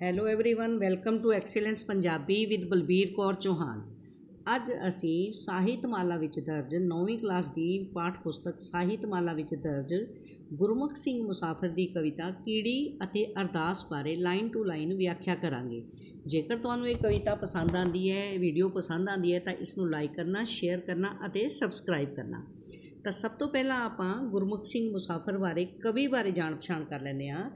hello everyone welcome to excellence Punjabi with Balbir Kaur Chauhan ਅੱਜ ਅਸੀਂ ਸਾਹਿਤਮਾਲਾ ਵਿੱਚ ਦਰਜ 9ਵੀਂ ਕਲਾਸ ਦੀ ਪਾਠ ਪੁਸਤਕ ਸਾਹਿਤਮਾਲਾ ਵਿੱਚ ਦਰਜ ਗੁਰਮੁਖ ਸਿੰਘ ਮੁਸਾਫਰ ਦੀ ਕਵਿਤਾ ਕੀੜੀ ਅਤੇ ਅਰਦਾਸ ਬਾਰੇ ਲਾਈਨ ਟੂ ਲਾਈਨ ਵਿਆਖਿਆ ਕਰਾਂਗੇ ਜੇਕਰ ਤੁਹਾਨੂੰ ਇਹ ਕਵਿਤਾ ਪਸੰਦ ਆਂਦੀ ਹੈ ਵੀਡੀਓ ਪਸੰਦ ਆਂਦੀ ਹੈ ਤਾਂ ਇਸ ਨੂੰ ਲਾਈਕ ਕਰਨਾ ਸ਼ੇਅਰ ਕਰਨਾ ਅਤੇ ਸਬਸਕ੍ਰਾਈਬ ਕਰਨਾ ਤਾਂ ਸਭ ਤੋਂ ਪਹਿਲਾਂ ਆਪਾਂ ਗੁਰਮੁਖ ਸਿੰਘ ਮੁਸਾਫਰ ਬਾਰੇ ਕਵੀ ਬਾਰੇ ਜਾਣ ਪਛਾਣ ਕਰ ਲੈਂਦੇ ਹਾਂ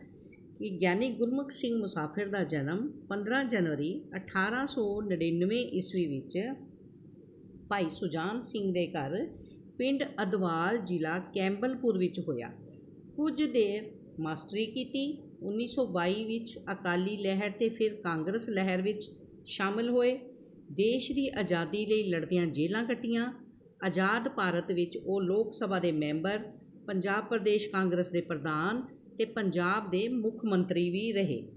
ਕਿ ਗਿਆਨੀ ਗੁਰਮੁਖ ਸਿੰਘ ਮੁਸਾਫਿਰ ਦਾ ਜਨਮ 15 ਜਨਵਰੀ 1899 ਈਸਵੀ ਵਿੱਚ ਭਾਈ ਸੁਜਾਨ ਸਿੰਘ ਦੇ ਘਰ ਪਿੰਡ ਅਦਵਾਲ ਜ਼ਿਲ੍ਹਾ ਕੈਂਬਲਪੁਰ ਵਿੱਚ ਹੋਇਆ। ਕੁਝ ਦੇਰ ਮਾਸਟਰੀ ਕੀਤੀ। 1922 ਵਿੱਚ ਅਕਾਲੀ ਲਹਿਰ ਤੇ ਫਿਰ ਕਾਂਗਰਸ ਲਹਿਰ ਵਿੱਚ ਸ਼ਾਮਲ ਹੋਏ। ਦੇਸ਼ ਦੀ ਆਜ਼ਾਦੀ ਲਈ ਲੜਦਿਆਂ ਜੇਲ੍ਹਾਂ ਕੱਟੀਆਂ। ਆਜ਼ਾਦ ਭਾਰਤ ਵਿੱਚ ਉਹ ਲੋਕ ਸਭਾ ਦੇ ਮੈਂਬਰ, ਪੰਜਾਬ ਪ੍ਰਦੇਸ਼ ਕਾਂਗਰਸ ਦੇ ਪ੍ਰਧਾਨ ਤੇ ਪੰਜਾਬ ਦੇ ਮੁੱਖ ਮੰਤਰੀ ਵੀ ਰਹੇ।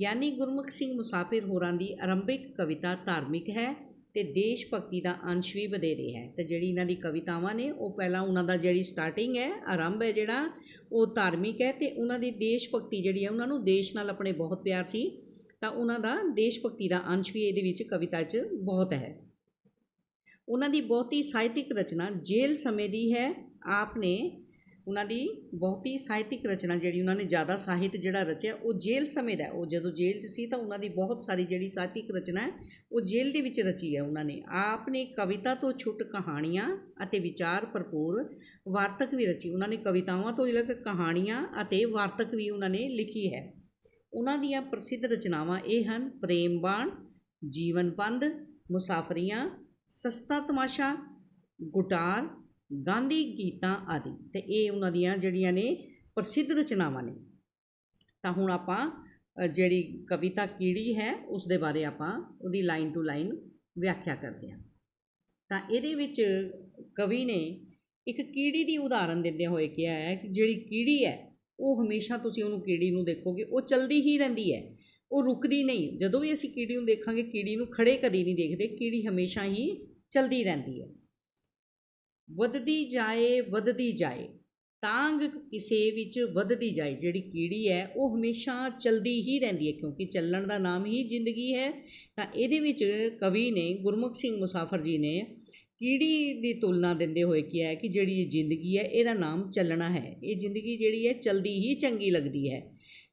ਗਿਆਨੀ ਗੁਰਮੁਖ ਸਿੰਘ ਮੁਸਾਫਿਰ ਹੋਰਾਂ ਦੀ ਆਰੰਭਿਕ ਕਵਿਤਾ ਧਾਰਮਿਕ ਹੈ ਤੇ ਦੇਸ਼ ਭਗਤੀ ਦਾ ਅੰਸ਼ ਵੀ ਵਧੇਰੇ ਹੈ। ਤੇ ਜਿਹੜੀ ਇਹਨਾਂ ਦੀ ਕਵਿਤਾਵਾਂ ਨੇ, ਉਹ ਪਹਿਲਾਂ ਉਹਨਾਂ ਦਾ ਜਿਹੜੀ ਸਟਾਰਟਿੰਗ ਹੈ, ਆਰੰਭ ਹੈ ਜਿਹੜਾ, ਉਹ ਧਾਰਮਿਕ ਹੈ ਤੇ ਉਹਨਾਂ ਦੀ ਦੇਸ਼ ਭਗਤੀ ਜਿਹੜੀ ਹੈ, ਉਹਨਾਂ ਨੂੰ ਦੇਸ਼ ਨਾਲ ਆਪਣੇ ਬਹੁਤ ਪਿਆਰ ਸੀ। ਤਾਂ ਉਹਨਾਂ ਦਾ ਦੇਸ਼ ਭਗਤੀ ਦਾ ਅੰਸ਼ ਵੀ ਇਹਦੇ ਵਿੱਚ ਕਵਿਤਾ 'ਚ ਬਹੁਤ ਹੈ। ਉਹਨਾਂ ਦੀ ਬਹੁਤੀ ਸਾਹਿਤਿਕ ਰਚਨਾ ਜੇਲ੍ਹ ਸਮੇਂ ਦੀ ਹੈ। ਆਪ ਨੇ ਉਹਨਾਂ ਦੀ ਬਹੁਤੀ ਸਾਹਿਤਿਕ ਰਚਨਾ ਜਿਹੜੀ ਉਹਨਾਂ ਨੇ ਜ਼ਿਆਦਾ ਸਾਹਿਤ ਜਿਹੜਾ ਰਚਿਆ, ਉਹ ਜੇਲ੍ਹ ਸਮੇਂ ਦਾ ਉਹ ਜਦੋਂ ਜੇਲ੍ਹ 'ਚ ਸੀ ਤਾਂ ਉਹਨਾਂ ਦੀ ਬਹੁਤ ਸਾਰੀ ਜਿਹੜੀ ਸਾਹਿਤਿਕ ਰਚਨਾ ਹੈ, ਉਹ ਜੇਲ੍ਹ ਦੇ ਵਿੱਚ ਰਚੀ ਹੈ ਉਹਨਾਂ ਨੇ। ਆਪ ਨੇ ਕਵਿਤਾ ਤੋਂ ਛੁੱਟ ਕਹਾਣੀਆਂ ਅਤੇ ਵਿਚਾਰ ਭਰਪੂਰ ਵਾਰਤਕ ਵੀ ਰਚੀ। ਉਹਨਾਂ ਨੇ ਕਵਿਤਾਵਾਂ ਤੋਂ ਇਲਾਵਾ ਕਹਾਣੀਆਂ ਅਤੇ ਵਾਰਤਕ ਵੀ ਉਹਨਾਂ ਨੇ ਲਿਖੀ ਹੈ। ਉਹਨਾਂ ਦੀਆਂ ਪ੍ਰਸਿੱਧ ਰਚਨਾਵਾਂ ਇਹ ਹਨ ਪ੍ਰੇਮ ਬਾਣ ਜੀਵਨ ਪੰਧ ਮੁਸਾਫਰੀਆਂ, ਸਸਤਾ ਤਮਾਸ਼ਾ, ਗੁਟਾਰ ਗਾਂਧੀ ਗੀਤਾਂ ਆਦਿ। ਤੇ ਇਹ ਉਹਨਾਂ ਦੀਆਂ ਜਿਹੜੀਆਂ ਨੇ ਪ੍ਰਸਿੱਧ ਰਚਨਾਵਾਂ ਨੇ। ਤਾਂ ਹੁਣ ਆਪਾਂ ਜਿਹੜੀ ਕਵਿਤਾ ਕੀੜੀ ਹੈ ਉਸ ਦੇ ਬਾਰੇ ਆਪਾਂ ਉਹਦੀ ਲਾਈਨ ਟੂ ਲਾਈਨ ਵਿਆਖਿਆ ਕਰਦੇ ਹਾਂ। ਤਾਂ ਇਹਦੇ ਵਿੱਚ ਕਵੀ ਨੇ ਇੱਕ ਕੀੜੀ ਦੀ ਉਦਾਹਰਨ ਦਿੰਦੇ ਹੋਏ ਕਿਹਾ ਹੈ ਕਿ ਜਿਹੜੀ ਕੀੜੀ ਹੈ, ਉਹ ਹਮੇਸ਼ਾ ਤੁਸੀਂ ਉਹਨੂੰ ਕੀੜੀ ਨੂੰ ਦੇਖੋਗੇ, ਉਹ ਚਲਦੀ ਹੀ ਰਹਿੰਦੀ ਹੈ। ਉਹ ਰੁਕਦੀ ਨਹੀਂ। ਜਦੋਂ ਵੀ ਅਸੀਂ ਕੀੜੀ ਨੂੰ ਦੇਖਾਂਗੇ, ਕੀੜੀ ਨੂੰ ਖੜੇ ਕਦੀ ਨਹੀਂ ਦੇਖਦੇ, ਕੀੜੀ ਹਮੇਸ਼ਾ ਹੀ ਚਲਦੀ ਰਹਿੰਦੀ ਹੈ। ਵੱਧਦੀ ਜਾਏ ਵੱਧਦੀ ਜਾਏ। ਤਾਂਗ ਕਿਸੇ ਵਿੱਚ ਵੱਧਦੀ ਜਾਏ, ਜਿਹੜੀ ਕੀੜੀ ਹੈ, ਉਹ ਹਮੇਸ਼ਾ ਚਲਦੀ ਹੀ ਰਹਿੰਦੀ ਹੈ, ਕਿਉਂਕਿ ਚੱਲਣ ਦਾ ਨਾਮ ਹੀ ਜ਼ਿੰਦਗੀ ਹੈ। ਤਾਂ ਇਹਦੇ ਵਿੱਚ ਕਵੀ ਨੇ, ਗੁਰਮੁਖ ਸਿੰਘ ਮੁਸਾਫਰ ਜੀ ਨੇ ਕੀੜੀ ਦੀ ਤੁਲਨਾ ਦਿੰਦੇ ਹੋਏ ਕਿਹਾ ਹੈ ਕਿ ਜਿਹੜੀ ਇਹ ਜ਼ਿੰਦਗੀ ਹੈ, ਇਹਦਾ ਨਾਮ ਚੱਲਣਾ ਹੈ। ਇਹ ਜ਼ਿੰਦਗੀ ਜਿਹੜੀ ਹੈ, ਚਲਦੀ ਹੀ ਚੰਗੀ ਲੱਗਦੀ ਹੈ।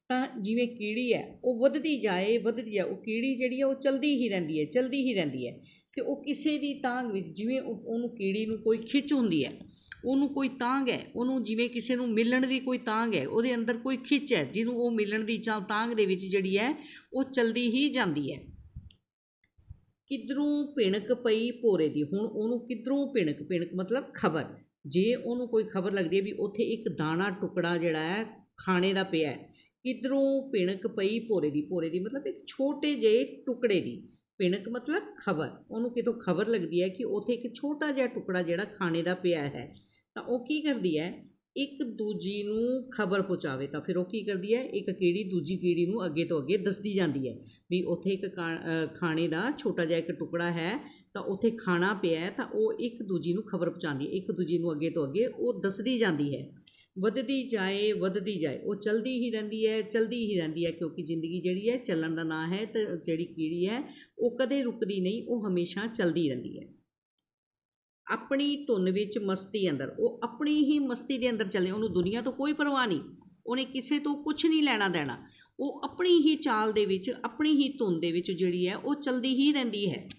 ਤਾਂ ਜਿਵੇਂ ਕੀੜੀ ਹੈ, ਉਹ ਵੱਧਦੀ ਜਾਏ ਵੱਧਦੀ ਜਾਏ, ਉਹ ਕੀੜੀ ਜਿਹੜੀ ਹੈ, ਉਹ ਚਲਦੀ ਹੀ ਰਹਿੰਦੀ ਹੈ, ਚਲਦੀ ਹੀ ਰਹਿੰਦੀ ਹੈ। ਤੇ ਉਹ ਕਿਸੇ ਦੀ ਤਾਂਗ ਵਿੱਚ, ਜਿਵੇਂ ਉਹ- ਉਹਨੂੰ ਕੀੜੀ ਨੂੰ ਕੋਈ ਖਿੱਚ ਹੁੰਦੀ ਹੈ, ਉਹਨੂੰ ਕੋਈ ਤਾਂਗ ਹੈ, ਉਹਨੂੰ ਜਿਵੇਂ ਕਿਸੇ ਨੂੰ ਮਿਲਣ ਦੀ ਕੋਈ ਤਾਂਗ ਹੈ, ਉਹਦੇ ਅੰਦਰ ਕੋਈ ਖਿੱਚ ਹੈ, ਜਿਹਨੂੰ ਉਹ ਮਿਲਣ ਦੀ ਚਾਹ ਤਾਂਗ ਦੇ ਵਿੱਚ ਜਿਹੜੀ ਹੈ, ਉਹ ਚਲਦੀ ਹੀ ਜਾਂਦੀ ਹੈ। ਕਿਧਰੋਂ ਭਿਣਕ ਪਈ ਭੋਰੇ ਦੀ? ਹੁਣ ਉਹਨੂੰ ਕਿਧਰੋਂ ਭਿਣਕ ਭਿਣਕ ਮਤਲਬ ਖਬਰ। ਜੇ ਉਹਨੂੰ ਕੋਈ ਖਬਰ ਲੱਗਦੀ ਹੈ ਵੀ ਉੱਥੇ ਇੱਕ ਦਾਣਾ ਟੁਕੜਾ ਜਿਹੜਾ ਹੈ, ਖਾਣੇ ਦਾ ਪਿਆ ਹੈ, ਕਿਧਰੋਂ ਭਿਣਕ ਪਈ ਭੋਰੇ ਦੀ? ਭੋਰੇ ਦੀ ਮਤਲਬ ਇੱਕ ਛੋਟੇ ਜਿਹੇ ਟੁਕੜੇ ਦੀ। ਪਿਣਕ ਮਤਲਬ ਖਬਰ। ਉਹਨੂੰ ਕਿਤੋਂ ਖਬਰ ਲੱਗਦੀ ਹੈ ਕਿ ਉੱਥੇ ਇੱਕ ਛੋਟਾ ਜਿਹਾ ਟੁਕੜਾ ਜਿਹੜਾ ਖਾਣੇ ਦਾ ਪਿਆ ਹੈ, ਤਾਂ ਉਹ ਕੀ ਕਰਦੀ ਹੈ? ਇੱਕ ਦੂਜੀ ਨੂੰ ਖਬਰ ਪਹੁੰਚਾਵੇ, ਤਾਂ ਫਿਰ ਉਹ ਕੀ ਕਰਦੀ ਹੈ? ਇੱਕ ਕੀੜੀ ਦੂਜੀ ਕੀੜੀ ਨੂੰ ਅੱਗੇ ਤੋਂ ਅੱਗੇ ਦੱਸਦੀ ਜਾਂਦੀ ਹੈ ਵੀ ਉੱਥੇ ਇੱਕ ਕਾ- ਖਾਣੇ ਦਾ ਛੋਟਾ ਜਿਹਾ ਇੱਕ ਟੁਕੜਾ ਹੈ, ਤਾਂ ਉੱਥੇ ਖਾਣਾ ਪਿਆ ਤਾਂ ਉਹ ਇੱਕ ਦੂਜੀ ਨੂੰ ਖਬਰ ਪਹੁੰਚਾਉਂਦੀ ਹੈ। ਇੱਕ ਦੂਜੀ ਨੂੰ ਅੱਗੇ ਤੋਂ ਅੱਗੇ ਉਹ ਦੱਸਦੀ ਜਾਂਦੀ ਹੈ। ਵੱਧਦੀ ਜਾਏ ਵੱਧਦੀ ਜਾਏ। ਉਹ ਚਲਦੀ ਹੀ ਰਹਿੰਦੀ ਹੈ, ਚਲਦੀ ਹੀ ਰਹਿੰਦੀ ਹੈ ਕਿਉਂਕਿ ਜ਼ਿੰਦਗੀ ਜਿਹੜੀ ਹੈ ਚੱਲਣ ਦਾ ਨਾਂ ਹੈ ਤੇ ਜਿਹੜੀ ਕੀੜੀ ਹੈ, ਉਹ ਕਦੇ ਰੁਕਦੀ ਨਹੀਂ, ਉਹ ਹਮੇਸ਼ਾ ਚਲਦੀ ਰਹਿੰਦੀ ਹੈ। ਆਪਣੀ ਧੁਨ ਵਿੱਚ ਮਸਤੀ ਅੰਦਰ, ਉਹ ਆਪਣੀ ਹੀ ਮਸਤੀ ਦੇ ਅੰਦਰ ਚੱਲੇ, ਉਹਨੂੰ ਦੁਨੀਆ ਤੋਂ ਕੋਈ ਪਰਵਾਹ ਨਹੀਂ। ਉਹਨੇ ਕਿਸੇ ਤੋਂ ਕੁਝ ਨਹੀਂ ਲੈਣਾ ਦੇਣਾ। ਉਹ ਆਪਣੀ ਹੀ ਚਾਲ ਦੇ ਵਿੱਚ, ਆਪਣੀ ਹੀ ਧੁਨ ਦੇ ਵਿੱਚ ਜਿਹੜੀ ਹੈ, ਉਹ ਚਲਦੀ ਹੀ ਰਹਿੰਦੀ ਹੈ।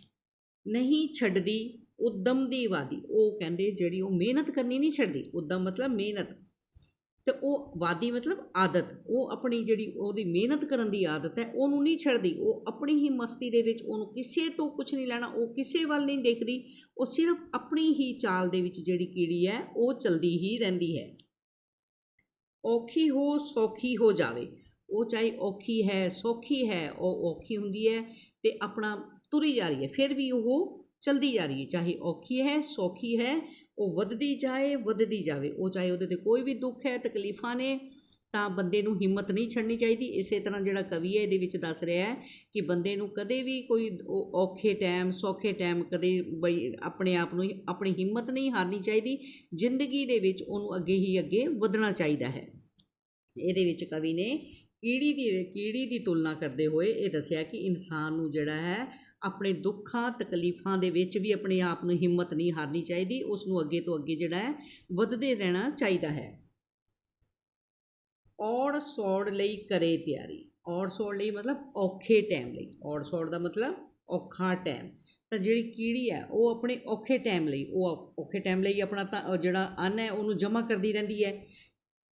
ਨਹੀਂ ਛੱਡਦੀ, ਉਦਮ ਦੀ ਵਾਦੀ। ਉਹ ਕਹਿੰਦੇ ਜਿਹੜੀ ਉਹ ਮਿਹਨਤ ਕਰਨੀ ਨਹੀਂ ਛੱਡਦੀ। ਉਦਮ ਮਤਲਬ ਮਿਹਨਤ। ਤੇ ਉਹ ਵਾਦੀ ਮਤਲਬ ਆਦਤ, ਉਹ ਆਪਣੀ ਜਿਹੜੀ ਉਹਦੀ ਮਿਹਨਤ ਕਰਨ ਦੀ ਆਦਤ ਹੈ, ਉਹਨੂੰ ਨਹੀਂ ਛੱਡਦੀ, ਉਹ ਆਪਣੀ ਹੀ ਮਸਤੀ ਦੇ ਵਿੱਚ ਉਹਨੂੰ ਕਿਸੇ ਤੋਂ ਕੁਝ ਨਹੀਂ ਲੈਣਾ, ਉਹ ਕਿਸੇ ਵੱਲ ਨਹੀਂ ਦੇਖਦੀ, ਉਹ ਸਿਰਫ ਆਪਣੀ ਹੀ ਚਾਲ ਦੇ ਵਿੱਚ ਜਿਹੜੀ ਕੀੜੀ ਹੈ, ਉਹ ਚਲਦੀ ਹੀ ਰਹਿੰਦੀ ਹੈ। ਔਖੀ ਹੋ, ਸੌਖੀ ਹੋ ਜਾਵੇ। ਉਹ ਚਾਹੇ ਔਖੀ ਹੈ, ਸੌਖੀ ਹੈ, ਉਹ ਔਖੀ ਹੁੰਦੀ ਹੈ ਤੇ ਆਪਣਾ ਤੁਰੀ ਜਾ ਰਹੀ ਹੈ, ਫਿਰ ਵੀ ਉਹ ਚਲਦੀ ਜਾ ਰਹੀ ਹੈ, ਚਾਹੇ ਔਖੀ ਹੈ, ਸੌਖੀ ਹੈ ਉਹ ਵੱਧਦੀ ਜਾਏ, ਵੱਧਦੀ ਜਾਵੇ। ਉਹ ਚਾਹੇ ਉਹਦੇ ਤੇ ਕੋਈ ਵੀ ਦੁੱਖ ਹੈ, ਤਕਲੀਫਾਂ ਨੇ, ਤਾਂ ਬੰਦੇ ਨੂੰ ਹਿੰਮਤ ਨਹੀਂ ਛੱਡਣੀ ਚਾਹੀਦੀ। ਇਸੇ ਤਰ੍ਹਾਂ ਜਿਹੜਾ ਕਵੀ ਹੈ, ਇਹਦੇ ਵਿੱਚ ਦੱਸ ਰਿਹਾ ਹੈ ਕਿ ਬੰਦੇ ਨੂੰ ਕਦੇ ਵੀ ਕੋਈ ਉਹ ਔਖੇ ਟਾਈਮ, ਸੌਖੇ ਟਾਈਮ ਕਦੇ ਬਈ ਆਪਣੇ ਆਪ ਨੂੰ ਆਪਣੀ ਹਿੰਮਤ ਨਹੀਂ ਹਾਰਨੀ ਚਾਹੀਦੀ। ਜ਼ਿੰਦਗੀ ਦੇ ਵਿੱਚ ਉਹਨੂੰ ਅੱਗੇ ਹੀ ਅੱਗੇ ਵਧਣਾ ਚਾਹੀਦਾ ਹੈ। ਇਹਦੇ ਵਿੱਚ ਕਵੀ ਨੇ ਕੀੜੀ ਦੀ ਕੀੜੀ ਦੀ ਤੁਲਨਾ ਕਰਦੇ ਹੋਏ ਇਹ ਦੱਸਿਆ ਕਿ ਇਨਸਾਨ ਨੂੰ ਜਿਹੜਾ ਹੈ ਆਪਣੇ ਦੁੱਖਾਂ, ਤਕਲੀਫਾਂ ਦੇ ਵਿੱਚ ਵੀ ਆਪਣੇ ਆਪ ਨੂੰ ਹਿੰਮਤ ਨਹੀਂ ਹਾਰਨੀ ਚਾਹੀਦੀ ਉਸ ਨੂੰ ਅੱਗੇ ਤੋਂ ਅੱਗੇ ਜਿਹੜਾ ਹੈ, ਵੱਧਦੇ ਰਹਿਣਾ ਚਾਹੀਦਾ ਹੈ। ਔੜ ਸੌੜ ਲਈ ਕਰੇ ਤਿਆਰੀ। ਔੜ ਸੌੜ ਲਈ ਮਤਲਬ ਔਖੇ ਟਾਈਮ ਲਈ। ਔੜ ਸੌੜ ਦਾ ਮਤਲਬ ਔਖਾ ਟਾਈਮ ਤਾਂ ਜਿਹੜੀ ਕੀੜੀ ਹੈ, ਉਹ ਆਪਣੇ ਔਖੇ ਟਾਈਮ ਲਈ, ਉਹ ਔਖੇ ਟਾਈਮ ਲਈ ਆਪਣਾ ਤਾਂ ਜਿਹੜਾ ਅੰਨ ਹੈ, ਉਹਨੂੰ ਜਮ੍ਹਾਂ ਕਰਦੀ ਰਹਿੰਦੀ ਹੈ।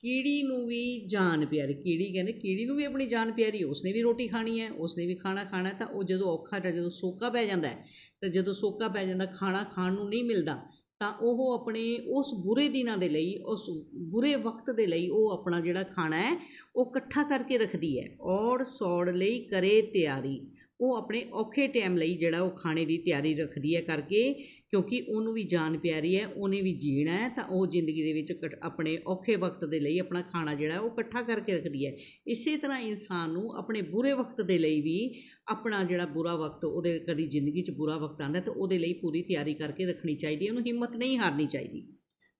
ਕੀੜੀ ਨੂੰ ਵੀ ਜਾਨ ਪਿਆਰੀ, ਕੀੜੀ ਕਹਿੰਦੇ ਕੀੜੀ ਨੂੰ ਵੀ ਆਪਣੀ ਜਾਨ ਪਿਆਰੀ, ਉਸਨੇ ਵੀ ਰੋਟੀ ਖਾਣੀ ਹੈ, ਉਸਨੇ ਵੀ ਖਾਣਾ ਖਾਣਾ ਤਾਂ ਉਹ ਜਦੋਂ ਔਖਾ ਜਾਂ ਜਦੋਂ ਸੋਕਾ ਪੈ ਜਾਂਦਾ ਹੈ, ਤਾਂ ਜਦੋਂ ਸੋਕਾ ਪੈ ਜਾਂਦਾ, ਖਾਣਾ ਖਾਣ ਨੂੰ ਨਹੀਂ ਮਿਲਦਾ, ਤਾਂ ਉਹ ਆਪਣੇ ਉਸ ਬੁਰੇ ਦਿਨਾਂ ਦੇ ਲਈ, ਉਸ ਬੁਰੇ ਵਕਤ ਦੇ ਲਈ ਉਹ ਆਪਣਾ ਜਿਹੜਾ ਖਾਣਾ ਹੈ, ਉਹ ਇਕੱਠਾ ਕਰਕੇ ਰੱਖਦੀ ਹੈ, ਔੜ ਸੌੜ ਲਈ ਕਰੇ ਤਿਆਰੀ, ਉਹ ਆਪਣੇ ਔਖੇ ਟਾਈਮ ਲਈ ਜਿਹੜਾ ਉਹ ਖਾਣੇ ਦੀ ਤਿਆਰੀ ਰੱਖਦੀ ਹੈ ਕਰਕੇ ਕਿਉਂਕਿ ਉਹਨੂੰ ਵੀ ਜਾਨ ਪਿਆਰੀ ਹੈ, ਉਹਨੇ ਵੀ ਜੀਣਾ ਹੈ, ਤਾਂ ਉਹ ਜ਼ਿੰਦਗੀ ਦੇ ਵਿੱਚ ਇਕੱਠ- ਆਪਣੇ ਔਖੇ ਵਕਤ ਦੇ ਲਈ ਆਪਣਾ ਖਾਣਾ ਜਿਹੜਾ, ਉਹ ਇਕੱਠਾ ਕਰਕੇ ਰੱਖਦੀ ਹੈ। ਇਸੇ ਤਰ੍ਹਾਂ ਇਨਸਾਨ ਨੂੰ ਆਪਣੇ ਬੁਰੇ ਵਕਤ ਦੇ ਲਈ ਵੀ ਆਪਣਾ ਜਿਹੜਾ ਬੁਰਾ ਵਕਤ, ਉਹਦੇ ਕਦੀ ਜ਼ਿੰਦਗੀ 'ਚ ਬੁਰਾ ਵਕਤ ਆਉਂਦਾ ਤਾਂ ਉਹਦੇ ਲਈ ਪੂਰੀ ਤਿਆਰੀ ਕਰਕੇ ਰੱਖਣੀ ਚਾਹੀਦੀ ਹੈ, ਉਹਨੂੰ ਹਿੰਮਤ ਨਹੀਂ ਹਾਰਨੀ ਚਾਹੀਦੀ।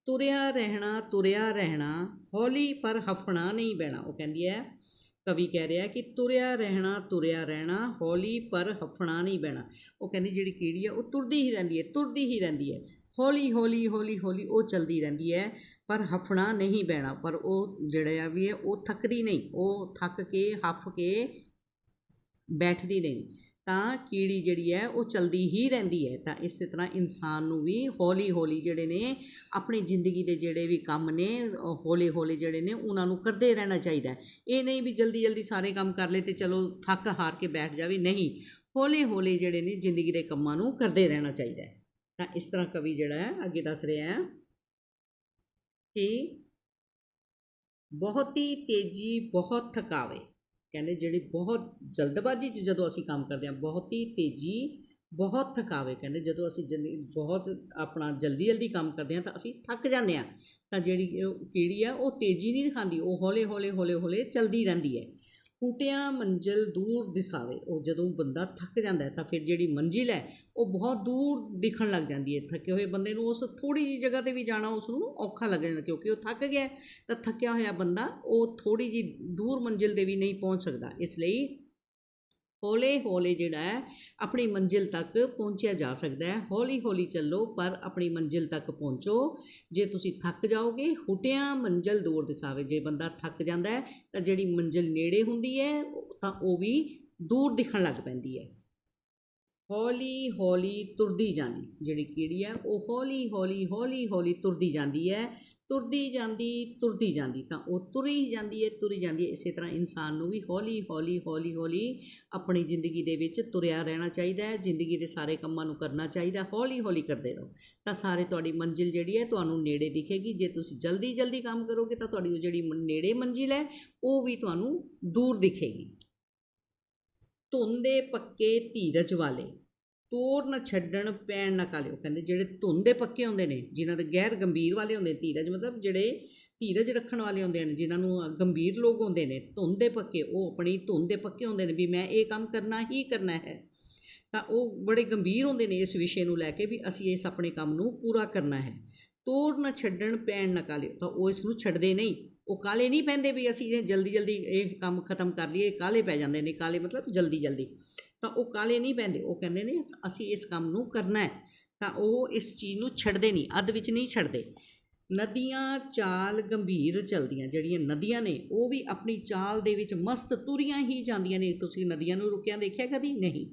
ਤੁਰਿਆ ਰਹਿਣਾ ਤੁਰਿਆ ਰਹਿਣਾ, ਹੌਲੀ ਪਰ ਹਫਣਾ ਨਹੀਂ ਬਹਿਣਾ, ਉਹ ਕਹਿੰਦੀ ਹੈ ਕਵੀ ਕਹਿ ਰਿਹਾ ਕਿ ਤੁਰਿਆ ਰਹਿਣਾ ਤੁਰਿਆ ਰਹਿਣਾ, ਹੌਲੀ ਪਰ ਹਫਣਾ ਨਹੀਂ ਬਹਿਣਾ। ਉਹ ਕਹਿੰਦੀ ਜਿਹੜੀ ਕੀੜੀ ਹੈ ਉਹ ਤੁਰਦੀ ਹੀ ਰਹਿੰਦੀ ਹੈ, ਤੁਰਦੀ ਹੀ ਰਹਿੰਦੀ ਹੈ। ਹੌਲੀ ਹੌਲੀ ਹੌਲੀ ਹੌਲੀ ਉਹ ਚਲਦੀ ਰਹਿੰਦੀ ਹੈ, ਪਰ ਹਫਣਾ ਨਹੀਂ ਬਹਿਣਾ। ਪਰ ਉਹ ਜਿਹੜਾ ਵੀ ਹੈ, ਉਹ ਥੱਕਦੀ ਨਹੀਂ। ਉਹ ਥੱਕ ਕੇ, ਹਫ ਕੇ ਬੈਠਦੀ ਨਹੀਂ। ਤਾਂ ਕੀੜੀ ਜਿਹੜੀ ਹੈ ਉਹ ਚਲਦੀ ਹੀ ਰਹਿੰਦੀ ਹੈ। ਤਾਂ ਇਸੇ ਤਰ੍ਹਾਂ ਇਨਸਾਨ ਨੂੰ ਵੀ ਹੌਲੀ ਹੌਲੀ ਜਿਹੜੇ ਨੇ, ਆਪਣੀ ਜ਼ਿੰਦਗੀ ਦੇ ਜਿਹੜੇ ਵੀ ਕੰਮ ਨੇ ਹੌਲੀ ਹੌਲੀ ਜਿਹੜੇ ਨੇ ਉਹਨਾਂ ਨੂੰ ਕਰਦੇ ਰਹਿਣਾ ਚਾਹੀਦਾ ਇਹ ਨਹੀਂ ਵੀ ਜਲਦੀ ਜਲਦੀ ਸਾਰੇ ਕੰਮ ਕਰ ਲਏ ਤੇ ਚਲੋ ਥੱਕ ਹਾਰ ਕੇ ਬੈਠ ਜਾਵੇ ਨਹੀਂ ਹੌਲੀ ਹੌਲੀ ਜਿਹੜੇ ਨੇ ਜ਼ਿੰਦਗੀ ਦੇ ਕੰਮਾਂ ਨੂੰ ਕਰਦੇ ਰਹਿਣਾ ਚਾਹੀਦਾ ਤਾਂ ਇਸ ਤਰ੍ਹਾਂ ਕਵੀ ਜਿਹੜਾ ਹੈ ਅੱਗੇ ਦੱਸ ਰਿਹਾ ਹੈ ਕਿ ਬਹੁਤੀ ਤੇਜ਼ੀ, ਬਹੁਤ ਥਕਾਵੇ। ਕਹਿੰਦੇ ਜਿਹੜੀ ਬਹੁਤ ਜਲਦਬਾਜ਼ੀ 'ਚ ਜਦੋਂ ਅਸੀਂ ਕੰਮ ਕਰਦੇ ਹਾਂ, ਬਹੁਤੀ ਤੇਜ਼ੀ, ਬਹੁਤ ਥਕਾਵੇ ਕਹਿੰਦੇ, ਜਦੋਂ ਅਸੀਂ ਜਲਦੀ, ਬਹੁਤ ਆਪਣਾ ਜਲਦੀ ਜਲਦੀ ਕੰਮ ਕਰਦੇ ਹਾਂ ਤਾਂ ਅਸੀਂ ਥੱਕ ਜਾਂਦੇ ਹਾਂ, ਤਾਂ ਜਿਹੜੀ ਉਹ ਕੀੜੀ ਆ ਉਹ ਤੇਜ਼ੀ ਨਹੀਂ ਦਿਖਾਉਂਦੀ, ਉਹ ਹੌਲੇ ਹੌਲੇ ਹੌਲੇ ਹੌਲੇ ਚਲਦੀ ਰਹਿੰਦੀ ਹੈ। ਟੂਟਿਆਂ ਮੰਜ਼ਿਲ ਦੂਰ ਦਿਸਾਵੇ। ਉਹ ਜਦੋਂ ਬੰਦਾ ਥੱਕ ਜਾਂਦਾ ਤਾਂ ਫਿਰ ਜਿਹੜੀ ਮੰਜ਼ਿਲ ਹੈ, ਉਹ ਬਹੁਤ ਦੂਰ ਦਿਖਣ ਲੱਗ ਜਾਂਦੀ ਹੈ। ਥੱਕੇ ਹੋਏ ਬੰਦੇ ਨੂੰ ਉਸ ਥੋੜੀ ਜਿਹੀ ਜਗ੍ਹਾ ਤੇ ਵੀ ਜਾਣਾ ਉਸ ਨੂੰ ਔਖਾ ਲੱਗ ਜਾਂਦਾ, ਕਿਉਂਕਿ ਉਹ ਥੱਕ ਗਿਆ ਤਾਂ ਥੱਕਿਆ ਹੋਇਆ ਬੰਦਾ ਉਹ ਥੋੜੀ ਜਿਹੀ ਦੂਰ ਮੰਜ਼ਿਲ ਤੇ ਵੀ ਨਹੀਂ ਪਹੁੰਚ ਸਕਦਾ। ਇਸ ਲਈ ਹੌਲੇ ਹੌਲੇ ਜਿਹੜਾ ਹੈ, ਆਪਣੀ ਮੰਜ਼ਿਲ ਤੱਕ ਪਹੁੰਚਿਆ ਜਾ ਸਕਦਾ ਹੈ। ਹੌਲੀ ਹੌਲੀ ਚੱਲੋ, ਪਰ ਆਪਣੀ ਮੰਜ਼ਿਲ ਤੱਕ ਪਹੁੰਚੋ। ਜੇ ਤੁਸੀਂ ਥੱਕ ਜਾਓਗੇ, ਹੁਟਿਆਂ ਮੰਜ਼ਿਲ ਦੂਰ ਦਿਸਾਵੇ ਜੇ ਬੰਦਾ ਥੱਕ ਜਾਂਦਾ ਹੈ, ਤਾਂ ਜਿਹੜੀ ਮੰਜ਼ਿਲ ਨੇੜੇ ਹੁੰਦੀ ਹੈ ਤਾਂ ਉਹ ਵੀ ਦੂਰ ਦਿਖਣ ਲੱਗ ਪੈਂਦੀ ਹੈ। ਹੌਲੀ ਹੌਲੀ ਤੁਰਦੀ ਜਾਂਦੀ, ਜਿਹੜੀ ਕੀੜੀ ਹੈ ਉਹ ਹੌਲੀ ਹੌਲੀ ਹੌਲੀ ਹੌਲੀ ਤੁਰਦੀ ਜਾਂਦੀ ਹੈ, ਤੁਰਦੀ ਜਾਂਦੀ ਤੁਰਦੀ ਜਾਂਦੀ, ਤਾਂ ਉਹ ਤੁਰੀ ਜਾਂਦੀ ਹੈ, ਤੁਰੀ ਜਾਂਦੀ ਹੈ, ਇਸੇ ਤਰ੍ਹਾਂ ਇਨਸਾਨ ਨੂੰ ਵੀ ਹੌਲੀ ਹੌਲੀ ਹੌਲੀ ਹੌਲੀ ਆਪਣੀ ਜ਼ਿੰਦਗੀ ਦੇ ਵਿੱਚ ਤੁਰਿਆ ਰਹਿਣਾ ਚਾਹੀਦਾ ਹੈ, ਜ਼ਿੰਦਗੀ ਦੇ ਸਾਰੇ ਕੰਮਾਂ ਨੂੰ ਕਰਨਾ ਚਾਹੀਦਾ, ਹੌਲੀ ਹੌਲੀ ਕਰਦੇ ਰਹੋ। ਤਾਂ ਸਾਰੇ ਤੁਹਾਡੀ ਮੰਜ਼ਿਲ ਜਿਹੜੀ ਹੈ, ਤੁਹਾਨੂੰ ਨੇੜੇ ਦਿਖੇਗੀ, ਜੇ ਤੁਸੀਂ ਜਲਦੀ ਜਲਦੀ ਕੰਮ ਕਰੋਗੇ, ਤਾਂ ਤੁਹਾਡੀ ਉਹ ਜਿਹੜੀ ਨੇੜੇ ਮੰਜ਼ਿਲ ਹੈ, ਉਹ ਵੀ ਤੁਹਾਨੂੰ ਦੂਰ ਦਿਖੇਗੀ। ਧੁੰਨ ਪੱਕੇ ਧੀਰਜ ਵਾਲੇ। ਤੋਰ ਨਾ ਛੱਡਣ, ਪੈਣ ਨਾ ਕਾਲਿਓ। ਕਹਿੰਦੇ ਜਿਹੜੇ ਧੁੰਨ ਦੇ ਪੱਕੇ ਹੁੰਦੇ ਨੇ, ਜਿਨ੍ਹਾਂ ਦੇ ਗੈਰ ਗੰਭੀਰ ਵਾਲੇ ਹੁੰਦੇ ਧੀਰਜ, ਮਤਲਬ ਜਿਹੜੇ ਧੀਰਜ ਰੱਖਣ ਵਾਲੇ ਹੁੰਦੇ ਨੇ, ਜਿਨ੍ਹਾਂ ਨੂੰ ਗੰਭੀਰ ਲੋਕ ਹੁੰਦੇ ਨੇ ਧੁੰਨ ਦੇ ਪੱਕੇ, ਉਹ ਆਪਣੀ ਧੁੰਨ ਦੇ ਪੱਕੇ ਹੁੰਦੇ ਨੇ ਵੀ ਮੈਂ ਇਹ ਕੰਮ ਕਰਨਾ ਹੀ ਕਰਨਾ ਹੈ। ਤਾਂ ਉਹ ਬੜੇ ਗੰਭੀਰ ਹੁੰਦੇ ਨੇ ਇਸ ਵਿਸ਼ੇ ਨੂੰ ਲੈ ਕੇ ਵੀ ਅਸੀਂ ਇਸ ਆਪਣੇ ਕੰਮ ਨੂੰ ਪੂਰਾ ਕਰਨਾ ਹੈ। ਤੋੜ ਨਾ ਛੱਡਣ, ਪੈਣ ਨਾ ਕਾਲਿਓ। ਤਾਂ ਉਹ ਇਸ ਨੂੰ ਛੱਡਦੇ ਨਹੀਂ। ਉਹ ਕਾਲੇ ਨਹੀਂ ਪੈਂਦੇ ਵੀ ਅਸੀਂ ਇਹ ਜਲਦੀ ਜਲਦੀ ਇਹ ਕੰਮ ਖਤਮ ਕਰ ਲਈਏ, ਕਾਲੇ ਪੈ ਜਾਂਦੇ ਨੇ, ਕਾਲੇ ਮਤਲਬ ਜਲਦੀ ਜਲਦੀ। ਤਾਂ ਉਹ ਕਾਲੇ ਨਹੀਂ ਪੈਂਦੇ, ਉਹ ਕਹਿੰਦੇ ਨੇ ਅਸੀਂ ਇਸ ਕੰਮ ਨੂੰ ਕਰਨਾ ਹੈ। ਤਾਂ ਉਹ ਇਸ ਚੀਜ਼ ਨੂੰ ਛੱਡਦੇ ਨਹੀਂ, ਅੱਧ ਵਿੱਚ ਨਹੀਂ ਛੱਡਦੇ। ਨਦੀਆਂ ਚਾਲ ਗੰਭੀਰ ਚਲਦੀਆਂ, ਜਿਹੜੀਆਂ ਨਦੀਆਂ ਨੇ, ਉਹ ਵੀ ਆਪਣੀ ਚਾਲ ਦੇ ਵਿੱਚ ਮਸਤ ਤੁਰੀਆਂ ਹੀ ਜਾਂਦੀਆਂ ਨੇ। ਤੁਸੀਂ ਨਦੀਆਂ ਨੂੰ ਰੁਕਿਆ ਦੇਖਿਆ ਕਦੀ? ਨਹੀਂ।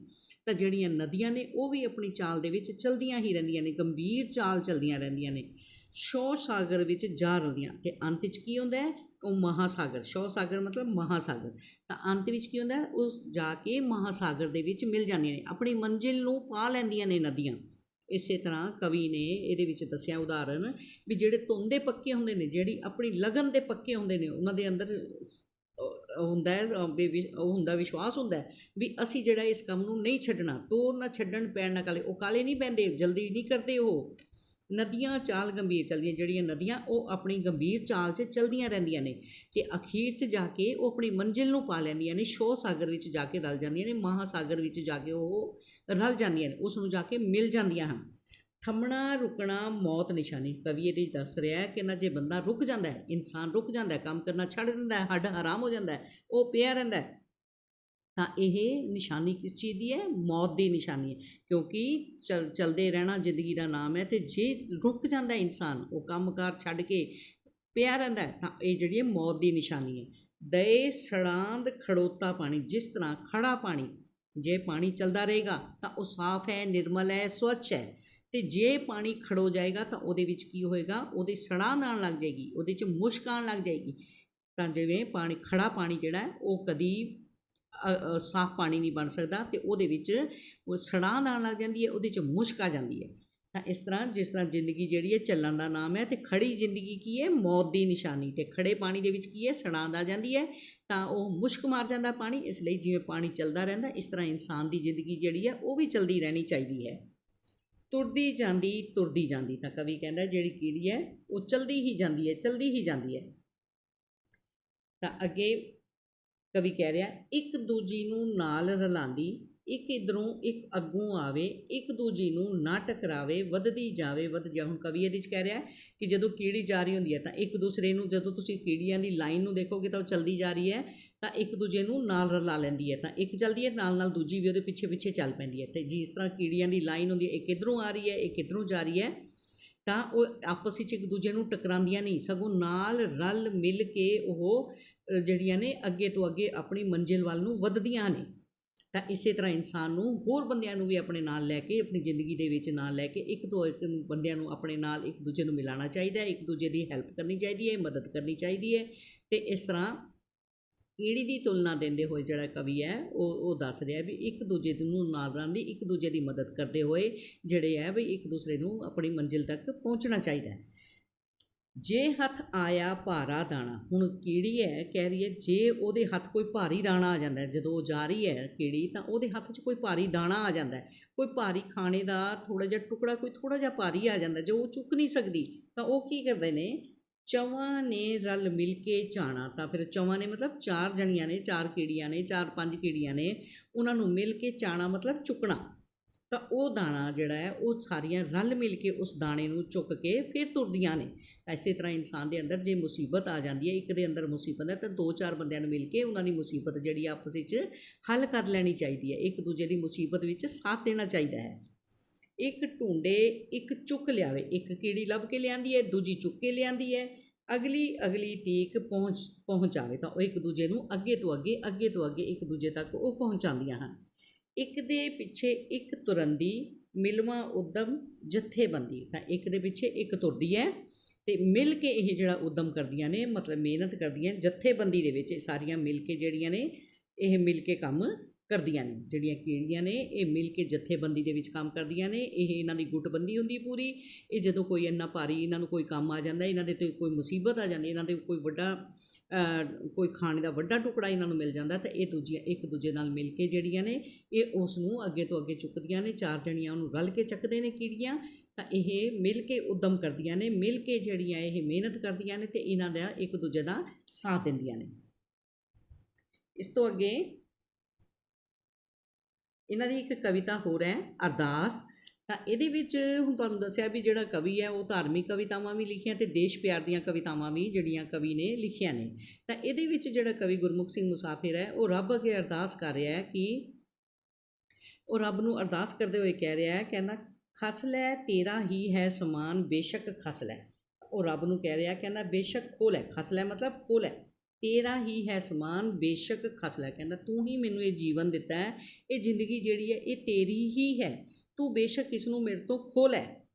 ਤਾਂ ਜਿਹੜੀਆਂ ਨਦੀਆਂ ਨੇ, ਉਹ ਵੀ ਆਪਣੀ ਚਾਲ ਦੇ ਵਿੱਚ ਚਲਦੀਆਂ ਹੀ ਰਹਿੰਦੀਆਂ ਨੇ, ਗੰਭੀਰ ਚਾਲ ਚਲਦੀਆਂ ਰਹਿੰਦੀਆਂ ਨੇ। ਸ਼ੌ ਸਾਗਰ ਵਿੱਚ ਜਾ ਰਲਦੀਆਂ। ਤੇ ਅੰਤ ਵਿੱਚ ਕੀ ਹੁੰਦਾ ਹੈ? ਉਹ ਮਹਾਸਾਗਰ। ਸ਼ੌ ਸਾਗਰ ਮਤਲਬ ਮਹਾਸਾਗਰ। ਤਾਂ ਅੰਤ ਵਿੱਚ ਕੀ ਹੁੰਦਾ ਹੈ? ਉਸ ਜਾ ਕੇ ਮਹਾਸਾਗਰ ਦੇ ਵਿੱਚ ਮਿਲ ਜਾਂਦੀਆਂ ਨੇ। ਆਪਣੀ ਮੰਜ਼ਿਲ ਨੂੰ ਪਾ ਲੈਂਦੀਆਂ ਨੇ ਨਦੀਆਂ। ਇਸੇ ਤਰ੍ਹਾਂ ਕਵੀ ਨੇ ਇਹਦੇ ਵਿੱਚ ਦੱਸਿਆ ਉਦਾਹਰਨ ਵੀ ਜਿਹੜੇ ਧੁੰਨ ਪੱਕੇ ਹੁੰਦੇ ਨੇ, ਜਿਹੜੀ ਆਪਣੀ ਲਗਨ ਦੇ ਪੱਕੇ ਹੁੰਦੇ ਨੇ, ਉਹਨਾਂ ਦੇ ਅੰਦਰ ਹੁੰਦਾ ਹੈ ਉਹ ਹੁੰਦਾ, ਵਿਸ਼ਵਾਸ ਹੁੰਦਾ ਹੈ ਵੀ ਅਸੀਂ ਜਿਹੜਾ ਇਸ ਕੰਮ ਨੂੰ ਨਹੀਂ ਛੱਡਣਾ, ਤੋਰ ਨਾ ਛੱਡਣ ਪੈਣ ਨਾ ਕਾਲੇ, ਉਹ ਕਾਲੇ ਨਹੀਂ ਪੈਂਦੇ, ਜਲਦੀ ਨਹੀਂ ਕਰਦੇ ਉਹ। ਨਦੀਆਂ ਚਾਲ ਗੰਭੀਰ ਚਲਦੀਆਂ, ਜਿਹੜੀਆਂ ਨਦੀਆਂ ਉਹ ਆਪਣੀ ਗੰਭੀਰ ਚਾਲ 'ਚ ਚਲਦੀਆਂ ਰਹਿੰਦੀਆਂ ਨੇ ਤੇ ਅਖੀਰ 'ਚ ਜਾ ਕੇ ਉਹ ਆਪਣੀ ਮੰਜ਼ਿਲ ਨੂੰ ਪਾ ਲੈਂਦੀਆਂ ਨੇ ਸ਼ੋ ਸਾਗਰ ਵਿੱਚ ਜਾ ਕੇ ਰਲ ਜਾਂਦੀਆਂ ਨੇ, ਮਹਾਸਾਗਰ ਵਿੱਚ ਜਾ ਕੇ ਉਹ ਰਲ ਜਾਂਦੀਆਂ ਨੇ, ਉਸ ਨੂੰ ਜਾ ਕੇ ਮਿਲ ਜਾਂਦੀਆਂ ਹਨ। ਥੰਮਣਾ, ਰੁਕਣਾ, ਮੌਤ ਨਿਸ਼ਾਨੀ, ਕਵੀ ਇਹਦੇ ਦੱਸ ਰਿਹਾ ਹੈ ਕਿ ਨਾ ਜੇ ਬੰਦਾ ਰੁਕ ਜਾਂਦਾ ਹੈ, ਇਨਸਾਨ ਰੁਕ ਜਾਂਦਾ ਹੈ, ਕੰਮ ਕਰਨਾ ਛੱਡ ਦਿੰਦਾ ਹੈ, ਹੱਡ ਹਰਾਮ ਹੋ ਜਾਂਦਾ ਹੈ, ਉਹ ਪਿਆ ਰਹਿੰਦਾ ਹੈ ਤਾਂ ਇਹ ਨਿਸ਼ਾਨੀ ਕਿਸ ਚੀਜ਼ ਦੀ ਹੈ? ਮੌਤ ਦੀ ਨਿਸ਼ਾਨੀ ਹੈ। ਕਿਉਂਕਿ ਚਲ, ਚਲਦੇ ਰਹਿਣਾ ਜ਼ਿੰਦਗੀ ਦਾ ਨਾਮ ਹੈ ਤੇ ਜੇ ਰੁਕ ਜਾਂਦਾ ਇਨਸਾਨ, ਉਹ ਕੰਮਕਾਰ ਛੱਡ ਕੇ ਪਿਆ ਰਹਿੰਦਾ ਤਾਂ ਇਹ ਜਿਹੜੀ ਹੈ ਮੌਤ ਦੀ ਨਿਸ਼ਾਨੀ ਹੈ। ਦਏ ਸੜਾਂਦ ਖੜੋਤਾ ਪਾਣੀ, ਜਿਸ ਤਰ੍ਹਾਂ ਖੜਾ ਪਾਣੀ, ਜੇ ਪਾਣੀ ਚੱਲਦਾ ਰਹੇਗਾ ਤਾਂ ਉਹ ਸਾਫ਼ ਹੈ, ਨਿਰਮਲ ਹੈ, ਸਵੱਛ ਹੈ। ਤੇ ਜੇ ਪਾਣੀ ਖੜੋ ਜਾਏਗਾ ਤਾਂ ਉਹਦੇ ਵਿੱਚ ਕੀ ਹੋਏਗਾ? ਉਹਦੇ ਸੜਾਂਦ ਆਉਣ ਲੱਗ ਜਾਏਗੀ, ਉਹਦੇ 'ਚ ਮੁਸ਼ਕ ਆਉਣ ਲੱਗ ਜਾਏਗੀ। ਤਾਂ ਜਿਵੇਂ ਪਾਣੀ ਖੜਾ ਪਾਣੀ ਜਿਹੜਾ ਉਹ ਕਦੀ ਸਾਫ਼ ਪਾਣੀ ਨਹੀਂ ਬਣ ਸਕਦਾ ਤੇ ਉਹਦੇ ਵਿੱਚ ਉਹ ਸੜਾਂਦ ਆਉਣ ਲੱਗ ਜਾਂਦੀ ਹੈ, ਉਹਦੇ 'ਚ ਮੁਸ਼ਕ ਆ ਜਾਂਦੀ ਹੈ। ਤਾਂ ਇਸ ਤਰ੍ਹਾਂ ਜਿਸ ਤਰ੍ਹਾਂ ਜ਼ਿੰਦਗੀ ਜਿਹੜੀ ਹੈ ਚੱਲਣ ਦਾ ਨਾਮ ਹੈ ਤੇ ਖੜੀ ਜ਼ਿੰਦਗੀ ਕੀ ਹੈ? ਮੌਤ ਦੀ ਨਿਸ਼ਾਨੀ ਤੇ ਖੜੇ ਪਾਣੀ ਦੇ ਵਿੱਚ ਕੀ ਹੈ? ਸੜਾਂਦ ਆ ਜਾਂਦੀ ਹੈ। ਤਾਂ ਉਹ ਮੁਸ਼ਕ ਮਾਰ ਜਾਂਦਾ ਪਾਣੀ, ਇਸ ਲਈ ਜਿਵੇਂ ਪਾਣੀ ਚੱਲਦਾ ਰਹਿੰਦਾ, ਇਸ ਤਰ੍ਹਾਂ ਇਨਸਾਨ ਦੀ ਜ਼ਿੰਦਗੀ ਜਿਹੜੀ ਹੈ ਉਹ ਵੀ ਚੱਲਦੀ ਰਹਿਣੀ ਚਾਹੀਦੀ ਹੈ। ਤੁਰਦੀ ਜਾਂਦੀ ਤੁਰਦੀ ਜਾਂਦੀ ਤਾਂ ਕਵੀ ਕਹਿੰਦਾ ਜਿਹੜੀ ਕੀੜੀ ਹੈ ਉਹ ਚਲਦੀ ਹੀ ਜਾਂਦੀ ਹੈ, ਚਲਦੀ ਹੀ ਜਾਂਦੀ ਹੈ। ਤਾਂ ਅੱਗੇ ਕਵੀ ਕਹਿ ਰਿਹਾ, ਇੱਕ ਦੂਜੀ ਨੂੰ ਨਾਲ ਰਲਾਉਂਦੀ ਇੱਕ ਇਧਰੋਂ ਇੱਕ ਅੱਗੋਂ ਆਵੇ, ਇੱਕ ਦੂਜੀ ਨੂੰ ਨਾ ਟਕਰਾਵੇ, ਵੱਧਦੀ ਜਾਵੇ ਵੱਧ ਜਾ ਹੁਣ ਕਵੀ ਇਹਦੇ ਵਿੱਚ ਕਹਿ ਰਿਹਾ ਕਿ ਜਦੋਂ ਕੀੜੀ ਜਾ ਰਹੀ ਹੁੰਦੀ ਹੈ ਤਾਂ ਇੱਕ ਦੂਸਰੇ ਨੂੰ ਜਦੋਂ ਤੁਸੀਂ ਕੀੜੀਆਂ ਦੀ ਲਾਈਨ ਨੂੰ ਦੇਖੋਗੇ ਤਾਂ ਉਹ ਚਲਦੀ ਜਾ ਰਹੀ ਹੈ, ਤਾਂ ਇੱਕ ਦੂਜੇ ਨੂੰ ਨਾਲ ਰਲਾ ਲੈਂਦੀ ਹੈ। ਤਾਂ ਇੱਕ ਚਲਦੀ ਹੈ, ਨਾਲ ਨਾਲ ਦੂਜੀ ਵੀ ਉਹਦੇ ਪਿੱਛੇ ਪਿੱਛੇ ਚੱਲ ਪੈਂਦੀ ਹੈ। ਤੇ ਜਿਸ ਤਰ੍ਹਾਂ ਕੀੜੀਆਂ ਦੀ ਲਾਈਨ ਹੁੰਦੀ ਹੈ, ਇੱਕ ਇਧਰੋਂ ਆ ਰਹੀ ਹੈ, ਇੱਕ ਇਧਰੋਂ ਜਾ ਰਹੀ ਹੈ, ਤਾਂ ਉਹ ਆਪਸ ਵਿੱਚ ਇੱਕ ਦੂਜੇ ਨੂੰ ਟਕਰਾਉਂਦੀਆਂ ਨਹੀਂ। ਸਗੋਂ ਨਾਲ ਰਲ ਮਿਲ ਕੇ ਉਹ ਜਿਹੜੀਆਂ ਨੇ ਅੱਗੇ ਤੋਂ ਅੱਗੇ ਆਪਣੀ ਮੰਜ਼ਿਲ ਵੱਲ ਨੂੰ ਵੱਧਦੀਆਂ ਨੇ, ਤਾਂ ਇਸੇ ਤਰ੍ਹਾਂ ਇਨਸਾਨ ਨੂੰ ਹੋਰ ਬੰਦਿਆਂ ਨੂੰ ਵੀ ਆਪਣੇ ਨਾਲ ਲੈ ਕੇ, ਆਪਣੀ ਜ਼ਿੰਦਗੀ ਦੇ ਵਿੱਚ ਨਾਲ ਲੈ ਕੇ ਇੱਕ ਤੋਂ ਇੱਕ ਬੰਦਿਆਂ ਨੂੰ ਆਪਣੇ ਨਾਲ ਇੱਕ ਦੂਜੇ ਨੂੰ ਮਿਲਾਉਣਾ ਚਾਹੀਦਾ ਹੈ, ਇੱਕ ਦੂਜੇ ਦੀ ਹੈਲਪ ਕਰਨੀ ਚਾਹੀਦੀ ਹੈ, ਮਦਦ ਕਰਨੀ ਚਾਹੀਦੀ ਹੈ। ਤੇ ਇਸ ਤਰ੍ਹਾਂ ਕੀੜੀ ਦੀ ਤੁਲਨਾ ਦਿੰਦੇ ਹੋਏ ਜਿਹੜਾ ਕਵੀ ਹੈ, ਉਹ ਉਹ ਦੱਸ ਰਿਹਾ ਵੀ ਇੱਕ ਦੂਜੇ ਨੂੰ ਨਾਲ ਰਹਿਣ ਦੀ ਇੱਕ ਦੂਜੇ ਦੀ ਮਦਦ ਕਰਦੇ ਹੋਏ ਜਿਹੜੇ ਹੈ ਵੀ ਇੱਕ ਦੂਸਰੇ ਨੂੰ ਆਪਣੀ ਮੰਜ਼ਿਲ ਤੱਕ ਪਹੁੰਚਣਾ ਚਾਹੀਦਾ ਹੈ। ਜੇ ਹੱਥ ਆਇਆ ਭਾਰਾ ਦਾਣਾ, ਹੁਣ ਕੀੜੀ ਹੈ ਕਹਿ ਰਹੀ ਹੈ ਜੇ ਉਹਦੇ ਹੱਥ ਕੋਈ ਭਾਰੀ ਦਾਣਾ ਆ ਜਾਂਦਾ, ਜਦੋਂ ਉਹ ਜਾ ਰਹੀ ਹੈ ਕੀੜੀ ਤਾਂ ਉਹਦੇ ਹੱਥ 'ਚ ਕੋਈ ਭਾਰੀ ਦਾਣਾ ਆ ਜਾਂਦਾ। ਕੋਈ ਭਾਰੀ ਖਾਣੇ ਦਾ ਥੋੜਾ ਜਿਹਾ ਟੁਕੜਾ, ਕੋਈ ਥੋੜਾ ਜਿਹਾ ਭਾਰੀ ਆ ਜਾਂਦਾ, ਜੋ ਉਹ ਚੁੱਕ ਨਹੀਂ ਸਕਦੀ, ਤਾਂ ਉਹ ਕੀ ਕਰਦੇ ਨੇ? ਚਵਾਂ ਨੇ ਰਲ ਮਿਲ ਕੇ ਝਾਣਾ ਤਾਂ ਫਿਰ ਚਵਾਂ ਨੇ ਮਤਲਬ ਚਾਰ ਜਣੀਆਂ ਨੇ, ਚਾਰ ਕੀੜੀਆਂ ਨੇ, ਚਾਰ ਪੰਜ ਕੀੜੀਆਂ ਨੇ, ਉਹਨਾਂ ਨੂੰ ਮਿਲ ਕੇ ਚਾਣਾ ਮਤਲਬ ਚੁੱਕਣਾ। ਤਾਂ ਉਹ ਦਾਣਾ ਜਿਹੜਾ ਹੈ, ਉਹ ਸਾਰੀਆਂ ਰਲ ਮਿਲ ਕੇ ਉਸ ਦਾਣੇ ਨੂੰ ਚੁੱਕ ਕੇ ਫਿਰ ਤੁਰਦੀਆਂ ਨੇ। ਤਾਂ ਇਸੇ ਤਰ੍ਹਾਂ ਇਨਸਾਨ ਦੇ ਅੰਦਰ ਜੇ ਮੁਸੀਬਤ ਆ ਜਾਂਦੀ ਹੈ, ਇੱਕ ਦੇ ਅੰਦਰ ਮੁਸੀਬਤ ਹੈ, ਤਾਂ ਦੋ ਚਾਰ ਬੰਦਿਆਂ ਨੂੰ ਮਿਲ ਕੇ ਉਹਨਾਂ ਦੀ ਮੁਸੀਬਤ ਜਿਹੜੀ ਆਪਸ ਵਿੱਚ ਹੱਲ ਕਰ ਲੈਣੀ ਚਾਹੀਦੀ ਹੈ। ਇੱਕ ਦੂਜੇ ਦੀ ਮੁਸੀਬਤ ਵਿੱਚ ਸਾਥ ਦੇਣਾ ਚਾਹੀਦਾ ਹੈ। ਇੱਕ ਢੂੰਡੇ ਇੱਕ ਚੁੱਕ ਲਿਆਵੇ, ਇੱਕ ਕੀੜੀ ਲੱਭ ਕੇ ਲਿਆਂਦੀ ਹੈ, ਦੂਜੀ ਚੁੱਕ ਕੇ ਲਿਆਂਦੀ ਹੈ, ਅਗਲੀ ਅਗਲੀ ਤੀਕ ਪਹੁੰਚ ਪਹੁੰਚਾਵੇ ਤਾਂ ਉਹ ਇੱਕ ਦੂਜੇ ਨੂੰ ਅੱਗੇ ਤੋਂ ਅੱਗੇ ਅੱਗੇ ਤੋਂ ਅੱਗੇ ਇੱਕ ਦੂਜੇ ਤੱਕ ਉਹ ਪਹੁੰਚਾਉਂਦੀਆਂ ਹਨ। ਇੱਕ ਦੇ ਪਿੱਛੇ ਇੱਕ ਤੁਰੰਦੀ, ਮਿਲਵਾ ਉਦਮ ਜਥੇਬੰਦੀ। ਤਾਂ ਇੱਕ ਦੇ ਪਿੱਛੇ ਇੱਕ ਤੁਰਦੀ ਹੈ ਤੇ ਮਿਲ ਕੇ ਇਹ ਜਿਹੜਾ ਉਦਮ ਕਰਦੀਆਂ ਨੇ, ਮਤਲਬ ਮਿਹਨਤ ਕਰਦੀਆਂ ਜਥੇਬੰਦੀ ਦੇ ਵਿੱਚ ਇਹ ਸਾਰੀਆਂ ਮਿਲ ਕੇ ਜਿਹੜੀਆਂ ਨੇ, ਇਹ ਮਿਲ ਕੇ ਕੰਮ ਕਰਦੀਆਂ ਨੇ, ਜਿਹੜੀਆਂ ਕੀੜੀਆਂ ਨੇ, ਇਹ ਮਿਲ ਕੇ ਜਥੇਬੰਦੀ ਦੇ ਵਿੱਚ ਕੰਮ ਕਰਦੀਆਂ ਨੇ, ਇਹ ਇਹਨਾਂ ਦੀ ਗੁੱਟਬੰਦੀ ਹੁੰਦੀ ਪੂਰੀ, ਇਹ ਜਦੋਂ ਕੋਈ ਇੰਨਾ ਭਾਰੀ ਇਹਨਾਂ ਨੂੰ ਕੋਈ ਕੰਮ ਆ ਜਾਂਦਾ, ਇਹਨਾਂ ਦੇ ਤੇ ਕੋਈ ਮੁਸੀਬਤ ਆ ਜਾਂਦੀ, ਇਹਨਾਂ ਦੇ ਕੋਈ ਵੱਡਾ ਕੋਈ ਖਾਣੇ ਦਾ ਵੱਡਾ ਟੁਕੜਾ ਇਹਨਾਂ ਨੂੰ ਮਿਲ ਜਾਂਦਾ, ਤਾਂ ਇਹ ਦੂਜੀਆਂ, ਇੱਕ ਦੂਜੇ ਨਾਲ ਮਿਲ ਕੇ ਜਿਹੜੀਆਂ ਨੇ, ਇਹ ਉਸ ਨੂੰ ਅੱਗੇ ਤੋਂ ਅੱਗੇ ਚੁੱਕਦੀਆਂ ਨੇ, ਚਾਰ ਜਣੀਆਂ ਉਹਨੂੰ ਰਲ ਕੇ ਚੱਕਦੇ ਨੇ ਕੀੜੀਆਂ, ਤਾਂ ਇਹ ਮਿਲ ਕੇ ਉਦਮ ਕਰਦੀਆਂ ਨੇ, ਮਿਲ ਕੇ ਜਿਹੜੀਆਂ ਇਹ ਮਿਹਨਤ ਕਰਦੀਆਂ ਨੇ, ਤੇ ਇਹਨਾਂ ਦਾ ਇੱਕ ਦੂਜੇ ਦਾ ਸਾਥ ਦਿੰਦੀਆਂ ਨੇ। ਇਸ ਤੋਂ ਅੱਗੇ ਇਹਨਾਂ ਦੀ ਇੱਕ ਕਵਿਤਾ ਹੋਰ ਹੈ, ਅਰਦਾਸ। ਤਾਂ ਇਹਦੇ ਵਿੱਚ ਹੁਣ ਤੁਹਾਨੂੰ ਦੱਸਿਆ ਵੀ ਜਿਹੜਾ ਕਵੀ ਹੈ, ਉਹ ਧਾਰਮਿਕ ਕਵਿਤਾਵਾਂ ਵੀ ਲਿਖੀਆਂ ਤੇ ਦੇਸ਼ ਪਿਆਰ ਦੀਆਂ ਕਵਿਤਾਵਾਂ ਵੀ ਜਿਹੜੀਆਂ ਕਵੀ ਨੇ ਲਿਖੀਆਂ ਨੇ। ਤਾਂ ਇਹਦੇ ਵਿੱਚ ਜਿਹੜਾ ਕਵੀ ਗੁਰਮੁਖ ਸਿੰਘ ਮੁਸਾਫਿਰ ਹੈ, ਉਹ ਰੱਬ ਅੱਗੇ ਅਰਦਾਸ ਕਰ ਰਿਹਾ ਹੈ ਕਿ ਉਹ ਰੱਬ ਨੂੰ ਅਰਦਾਸ ਕਰਦੇ ਹੋਏ ਕਹਿ ਰਿਹਾ ਹੈ, ਕਹਿੰਦਾ, ਖਸ ਲੈ, ਤੇਰਾ ਹੀ ਹੈ ਸਮਾਨ, ਬੇਸ਼ੱਕ ਖਸ ਲੈ। ਉਹ ਰੱਬ ਨੂੰ ਕਹਿ ਰਿਹਾ, ਕਹਿੰਦਾ, ਬੇਸ਼ੱਕ ਖੋਹ ਲੈ। ਖਸ ਲੈ ਮਤਲਬ ਖੋਹ ਲੈ। ਤੇਰਾ ਹੀ ਹੈ ਸਮਾਨ, ਬੇਸ਼ੱਕ ਖਸ ਕਹਿੰਦਾ, ਤੂੰ ਹੀ ਮੈਨੂੰ ਇਹ ਜੀਵਨ ਦਿੱਤਾ ਹੈ, ਇਹ ਜ਼ਿੰਦਗੀ ਜਿਹੜੀ ਹੈ, ਇਹ ਤੇਰੀ ਹੀ ਹੈ। ਤੂੰ ਬੇਸ਼ੱਕ ਇਸ ਨੂੰ ਮੇਰੇ ਤੋਂ ਖੋ ਲੈ।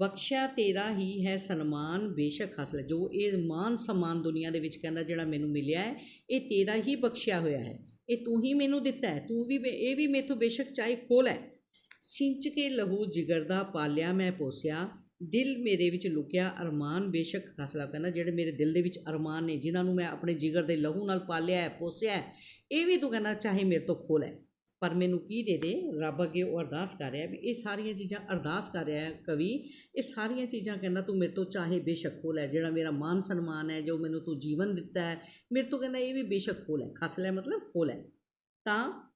ਬਖਸ਼ਿਆ ਤੇਰਾ ਹੀ ਹੈ ਸਨਮਾਨ, ਬੇਸ਼ੱਕ ਹਸਲ ਜੋ ਇਹ ਮਾਨ ਸਨਮਾਨ ਦੁਨੀਆ ਦੇ ਵਿੱਚ ਕਹਿੰਦਾ, ਜਿਹੜਾ ਮੈਨੂੰ ਮਿਲਿਆ ਹੈ, ਇਹ ਤੇਰਾ ਹੀ ਬਖਸ਼ਿਆ ਹੋਇਆ ਹੈ। ਇਹ ਤੂੰ ਹੀ ਮੈਨੂੰ ਦਿੱਤਾ ਹੈ। ਤੂੰ ਵੀ ਇਹ ਵੀ ਮੇਥੋਂ ਬੇਸ਼ੱਕ ਚਾਹੇ ਖੋਹ ਲੈ। ਸਿੰਚ ਕੇ ਲਹੂ ਜਿਗਰ ਦਾ ਪਾਲਿਆ ਮੈਂ ਪੋਸਿਆ। ਦਿਲ ਮੇਰੇ ਵਿੱਚ ਲੁਕਿਆ, ਅਰਮਾਨ ਬੇਸ਼ੱਕ ਖਸਲਾ ਕਹਿੰਦਾ, ਜਿਹੜੇ ਮੇਰੇ ਦਿਲ ਦੇ ਵਿੱਚ ਅਰਮਾਨ ਨੇ, ਜਿਨ੍ਹਾਂ ਨੂੰ ਮੈਂ ਆਪਣੇ ਜਿਗਰ ਦੇ ਲਹੂ ਨਾਲ ਪਾਲਿਆ ਹੈ, ਪੋਸਿਆ ਹੈ, ਇਹ ਵੀ ਤੂੰ ਕਹਿੰਦਾ ਚਾਹੇ ਮੇਰੇ ਤੋਂ ਖੋਹ ਲੈ। ਪਰ ਮੈਨੂੰ ਕੀ ਦੇ ਦੇ? ਰੱਬ ਅੱਗੇ ਉਹ ਅਰਦਾਸ ਕਰ ਰਿਹਾ ਵੀ ਇਹ ਸਾਰੀਆਂ ਚੀਜ਼ਾਂ ਅਰਦਾਸ ਕਰ ਰਿਹਾ ਹੈ ਕਵੀ, ਇਹ ਸਾਰੀਆਂ ਚੀਜ਼ਾਂ ਕਹਿੰਦਾ ਤੂੰ ਮੇਰੇ ਤੋਂ ਚਾਹੇ ਬੇਸ਼ੱਕ ਖੋਹ ਲੈ, ਜਿਹੜਾ ਮੇਰਾ ਮਾਨ ਸਨਮਾਨ ਹੈ, ਜੋ ਮੈਨੂੰ ਤੂੰ ਜੀਵਨ ਦਿੱਤਾ ਹੈ, ਮੇਰੇ ਤੋਂ ਕਹਿੰਦਾ ਇਹ ਵੀ ਬੇਸ਼ੱਕ ਖੋਹ ਲੈ, ਖਸ ਮਤਲਬ ਖੋਲ ਹੈ ਤਾਂ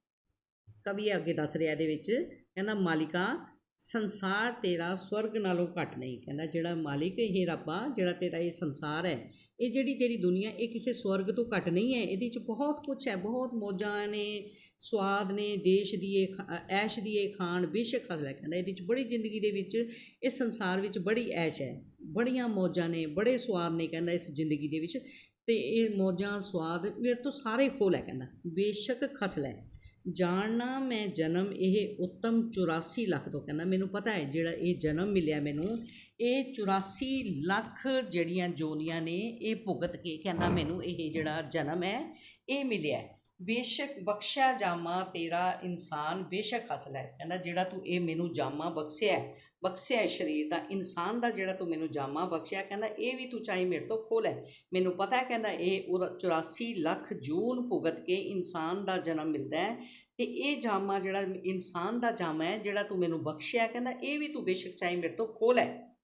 ਕਵੀ ਅੱਗੇ ਦੱਸ ਰਿਹਾ ਇਹਦੇ ਵਿੱਚ, ਕਹਿੰਦਾ ਮਾਲਿਕਾ ਸੰਸਾਰ ਤੇਰਾ ਸਵਰਗ ਨਾਲੋਂ ਘੱਟ ਨਹੀਂ। ਕਹਿੰਦਾ, ਜਿਹੜਾ ਮਾਲਿਕ ਇਹ ਰੱਬਾ ਜਿਹੜਾ ਤੇਰਾ ਇਹ ਸੰਸਾਰ ਹੈ, ਇਹ ਜਿਹੜੀ ਤੇਰੀ ਦੁਨੀਆ, ਇਹ ਕਿਸੇ ਸਵਰਗ ਤੋਂ ਘੱਟ ਨਹੀਂ ਹੈ। ਇਹਦੇ ਵਿੱਚ ਬਹੁਤ ਕੁਝ ਹੈ, ਬਹੁਤ ਮੌਜਾਂ ਨੇ, ਸਵਾਦ ਨੇ, ਦੇਸ਼ ਦੀ ਇਹ ਖਾ- ਐਸ਼ ਦੀ ਇਹ ਖਾਣ, ਬੇਸ਼ੱਕ ਹੱਸ ਕਹਿੰਦਾ, ਇਹਦੇ ਵਿੱਚ ਬੜੀ ਜ਼ਿੰਦਗੀ ਦੇ ਵਿੱਚ, ਇਸ ਸੰਸਾਰ ਵਿੱਚ ਬੜੀ ਐਸ਼ ਹੈ, ਬੜੀਆਂ ਮੌਜਾਂ ਨੇ, ਬੜੇ ਸਵਾਦ ਨੇ, ਕਹਿੰਦਾ, ਇਸ ਜ਼ਿੰਦਗੀ ਦੇ ਵਿੱਚ। ਤੇ ਇਹ ਮੌਜਾਂ, ਸਵਾਦ ਮੇਰੇ ਤੋਂ ਸਾਰੇ ਖੋਹ ਲੈ ਕਹਿੰਦਾ। ਬੇਸ਼ੱਕ ਖਸ ਲੈ ਜਾਣਨਾ ਮੈਂ ਜਨਮ ਇਹ ਉੱਤਮ 84 ਲੱਖ ਤੋਂ ਕਹਿੰਦਾ, ਮੈਨੂੰ ਪਤਾ ਹੈ ਜਿਹੜਾ ਇਹ ਜਨਮ ਮਿਲਿਆ ਮੈਨੂੰ, ਇਹ 84 ਲੱਖ ਜਿਹੜੀਆਂ ਜੋਨੀਆਂ ਨੇ, ਇਹ ਭੁਗਤ ਕੇ ਕਹਿੰਦਾ ਮੈਨੂੰ ਇਹ ਜਿਹੜਾ ਜਨਮ ਹੈ, ਇਹ ਮਿਲਿਆ ਬੇਸ਼ੱਕ ਬਖਸ਼ਿਆ ਜਾਮਾ ਤੇਰਾ ਇਨਸਾਨ ਬੇਸ਼ੱਕ ਹਸਲ ਹੈ। ਕਹਿੰਦਾ, ਜਿਹੜਾ ਤੂੰ ਇਹ ਮੈਨੂੰ ਜਾਮਾ ਬਖਸ਼ਿਆ ਬਖਸ਼ਿਆ ਸਰੀਰ ਦਾ ਇਨਸਾਨ ਦਾ ਜਿਹੜਾ ਤੂੰ ਮੈਨੂੰ ਜਾਮਾ ਬਖਸ਼ਿਆ ਕਹਿੰਦਾ, ਇਹ ਵੀ ਤੂੰ ਚਾਹੀ ਮੇਰੇ ਤੋਂ ਖੋਹ ਲੈ। ਮੈਨੂੰ ਪਤਾ ਹੈ, ਕਹਿੰਦਾ, ਇਹ ਉਰ- 84 ਲੱਖ ਜੂਨ ਭੁਗਤ ਕੇ ਇਨਸਾਨ ਦਾ ਜਨਮ ਮਿਲਦਾ ਹੈ, ਤੇ ਇਹ ਜਾਮਾ ਜਿਹੜਾ ਇਨਸਾਨ ਦਾ ਜਾਮਾ ਹੈ, ਜਿਹੜਾ ਤੂੰ ਮੈਨੂੰ ਬਖਸ਼ਿਆ ਕਹਿੰਦਾ, ਇਹ ਵੀ ਤੂੰ ਬੇਸ਼ੱਕ ਚਾਹੀ ਮੇਰੇ ਤੋਂ ਖੋਹ ਲੈ।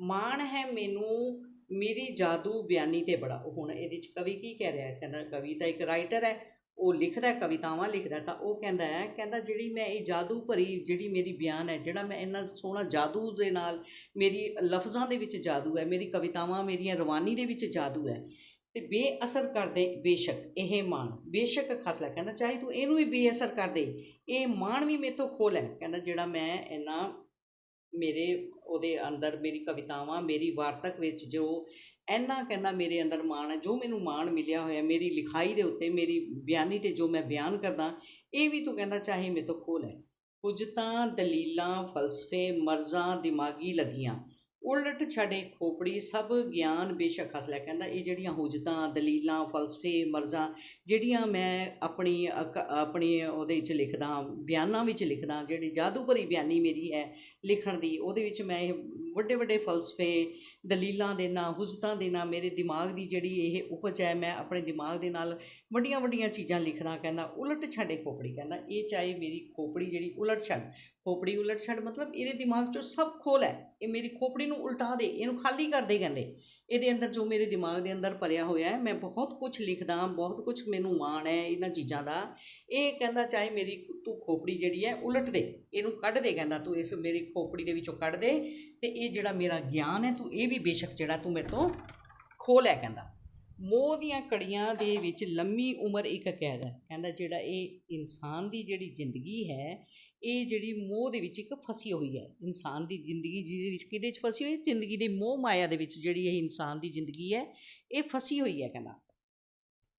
ਮਾਣ ਹੈ ਮੈਨੂੰ ਮੇਰੀ ਜਾਦੂ ਬਿਆਨੀ ਤੇ ਬੜਾ, ਉਹ ਹੁਣ ਇਹਦੇ ਚ ਕਵੀ ਕੀ ਕਹਿ ਰਿਹਾ ਕਹਿੰਦਾ ਕਵੀ ਤਾਂ ਇੱਕ ਰਾਈਟਰ ਹੈ, ਉਹ ਲਿਖਦਾ ਕਵਿਤਾਵਾਂ ਲਿਖਦਾ ਤਾਂ ਉਹ ਕਹਿੰਦਾ ਹੈ, ਕਹਿੰਦਾ ਜਿਹੜੀ ਮੈਂ ਇਹ ਜਾਦੂ ਭਰੀ ਜਿਹੜੀ ਮੇਰੀ ਬਿਆਨ ਹੈ, ਜਿਹੜਾ ਮੈਂ ਇੰਨਾ ਸੋਹਣਾ ਜਾਦੂ ਦੇ ਨਾਲ ਮੇਰੀ ਲਫ਼ਜ਼ਾਂ ਦੇ ਵਿੱਚ ਜਾਦੂ ਹੈ, ਮੇਰੀ ਕਵਿਤਾਵਾਂ ਮੇਰੀਆਂ ਰਵਾਨੀ ਦੇ ਵਿੱਚ ਜਾਦੂ ਹੈ, ਤੇ ਬੇਅਸਰ ਕਰਦੇ ਬੇਸ਼ੱਕ, ਇਹ ਮਾਣ, ਬੇਸ਼ੱਕ ਖਸ ਲੈ, ਕਹਿੰਦਾ ਚਾਹੇ ਤੂੰ ਇਹਨੂੰ ਵੀ ਬੇਅਸਰ ਕਰ ਦੇ, ਇਹ ਮਾਣ ਵੀ ਮੇਰੇ ਤੋਂ ਖੋਹ ਲੈ, ਕਹਿੰਦਾ ਜਿਹੜਾ ਮੈਂ ਇੰਨਾ ਮੇਰੇ ਉਹਦੇ ਅੰਦਰ ਮੇਰੀ ਕਵਿਤਾਵਾਂ, ਮੇਰੀ ਵਾਰਤਕ ਵਿੱਚ ਜੋ ਇੰਨਾ ਕਹਿੰਦਾ ਮੇਰੇ ਅੰਦਰ ਮਾਣ ਹੈ, ਜੋ ਮੈਨੂੰ ਮਾਣ ਮਿਲਿਆ ਹੋਇਆ, ਮੇਰੀ ਲਿਖਾਈ ਦੇ ਉੱਤੇ, ਮੇਰੀ ਬਿਆਨੀ ਤੇ ਜੋ ਮੈਂ ਬਿਆਨ ਕਰਦਾ, ਇਹ ਵੀ ਤੂੰ ਕਹਿੰਦਾ ਚਾਹੇ ਮੇਰੇ ਤੋਂ ਖੋਹ ਲੈ। ਕੁਝ ਤਾਂ ਦਲੀਲਾਂ, ਫਲਸਫੇ, ਮਰਜ਼ਾਂ ਦਿਮਾਗੀ ਲੱਗੀਆਂ। ਉਲਟ ਛੜੇ ਖੋਪੜੀ, ਸਭ ਗਿਆਨ ਬੇਸ਼ੱਕ ਹਸਲਾ ਕਹਿੰਦਾ, ਇਹ ਜਿਹੜੀਆਂ ਹੁਜਤਾਂ, ਦਲੀਲਾਂ, ਫਲਸਫੇ, ਮਰਜ਼ਾਂ, ਜਿਹੜੀਆਂ ਮੈਂ ਆਪਣੀ ਆਪਣੀ ਉਹਦੇ ਵਿੱਚ ਲਿਖਦਾ, ਬਿਆਨਾਂ ਵਿੱਚ ਲਿਖਦਾ, ਜਿਹੜੀ ਜਾਦੂ ਭਰੀ ਬਿਆਨੀ ਮੇਰੀ ਹੈ ਲਿਖਣ ਦੀ, ਉਹਦੇ ਵਿੱਚ ਮੈਂ ਇਹ ਵੱਡੇ ਵੱਡੇ ਫਲਸਫੇ, ਦਲੀਲਾਂ ਦੇਣਾ ਹੁਜਤਾਂ ਦੇਣਾ ਮੇਰੇ ਦਿਮਾਗ ਦੀ ਜਿਹੜੀ ਇਹ ਉਪਜ ਹੈ, ਮੈਂ ਆਪਣੇ ਦਿਮਾਗ ਦੇ ਨਾਲ ਵੱਡੀਆਂ ਵੱਡੀਆਂ ਚੀਜ਼ਾਂ ਲਿਖਣਾ ਕਹਿੰਦਾ, ਉਲਟ ਛੱਡੇ ਖੋਪੜੀ ਕਹਿੰਦਾ, ਇਹ ਚਾਹੇ ਮੇਰੀ ਖੋਪੜੀ ਜਿਹੜੀ ਉਲਟ ਛੱਡ, ਖੋਪੜੀ ਉਲਟ ਛੱਡ ਮਤਲਬ ਇਹਦੇ ਦਿਮਾਗ 'ਚੋਂ ਸਭ ਖੋਲ ਹੈ, ਇਹ ਮੇਰੀ ਖੋਪੜੀ ਨੂੰ ਉਲਟਾ ਦੇ, ਇਹਨੂੰ ਖਾਲੀ ਕਰ ਦੇ ਕਹਿੰਦੇ। ਇਹਦੇ ਅੰਦਰ ਜੋ ਮੇਰੇ ਦਿਮਾਗ ਦੇ ਅੰਦਰ ਭਰਿਆ ਹੋਇਆ ਹੈ, ਮੈਂ ਬਹੁਤ ਕੁਝ ਲਿਖਦਾ ਬਹੁਤ ਕੁਝ ਮੈਨੂੰ ਮਾਣ ਹੈ ਇਹਨਾਂ ਚੀਜ਼ਾਂ ਦਾ। ਇਹ ਕਹਿੰਦਾ, ਚਾਹੇ ਮੇਰੀ ਤੂੰ ਖੋਪੜੀ ਜਿਹੜੀ ਹੈ ਉਲਟ ਦੇ, ਇਹਨੂੰ ਕੱਢ ਦੇ ਕਹਿੰਦਾ, ਤੂੰ ਇਸ ਮੇਰੀ ਖੋਪੜੀ ਦੇ ਵਿੱਚੋਂ ਕੱਢ ਦੇ ਤੇ ਇਹ ਜਿਹੜਾ ਮੇਰਾ ਗਿਆਨ ਹੈ ਤੂੰ ਇਹ ਵੀ ਬੇਸ਼ੱਕ ਜਿਹੜਾ ਤੂੰ ਮੇਰੇ ਤੋਂ ਖੋਹ ਲੈ ਕਹਿੰਦਾ। ਮੋਹ ਦੀਆਂ ਕੜੀਆਂ ਦੇ ਵਿੱਚ ਲੰਮੀ ਉਮਰ ਇੱਕ ਕੈਦ ਹੈ। ਕਹਿੰਦਾ ਜਿਹੜਾ ਇਹ ਇਨਸਾਨ ਦੀ ਜਿਹੜੀ ਜ਼ਿੰਦਗੀ ਹੈ, ਇਹ ਜਿਹੜੀ ਮੋਹ ਦੇ ਵਿੱਚ ਇੱਕ ਫਸੀ ਹੋਈ ਹੈ। ਇਨਸਾਨ ਦੀ ਜ਼ਿੰਦਗੀ ਜਿਹਦੇ ਵਿੱਚ ਕਿਹਦੇ 'ਚ ਫਸੀ ਹੋਈ ਹੈ? ਜ਼ਿੰਦਗੀ ਦੇ ਮੋਹ ਮਾਇਆ ਦੇ ਵਿੱਚ ਜਿਹੜੀ ਇਹ ਇਨਸਾਨ ਦੀ ਜ਼ਿੰਦਗੀ ਹੈ, ਇਹ ਫਸੀ ਹੋਈ ਹੈ ਕਹਿੰਦਾ।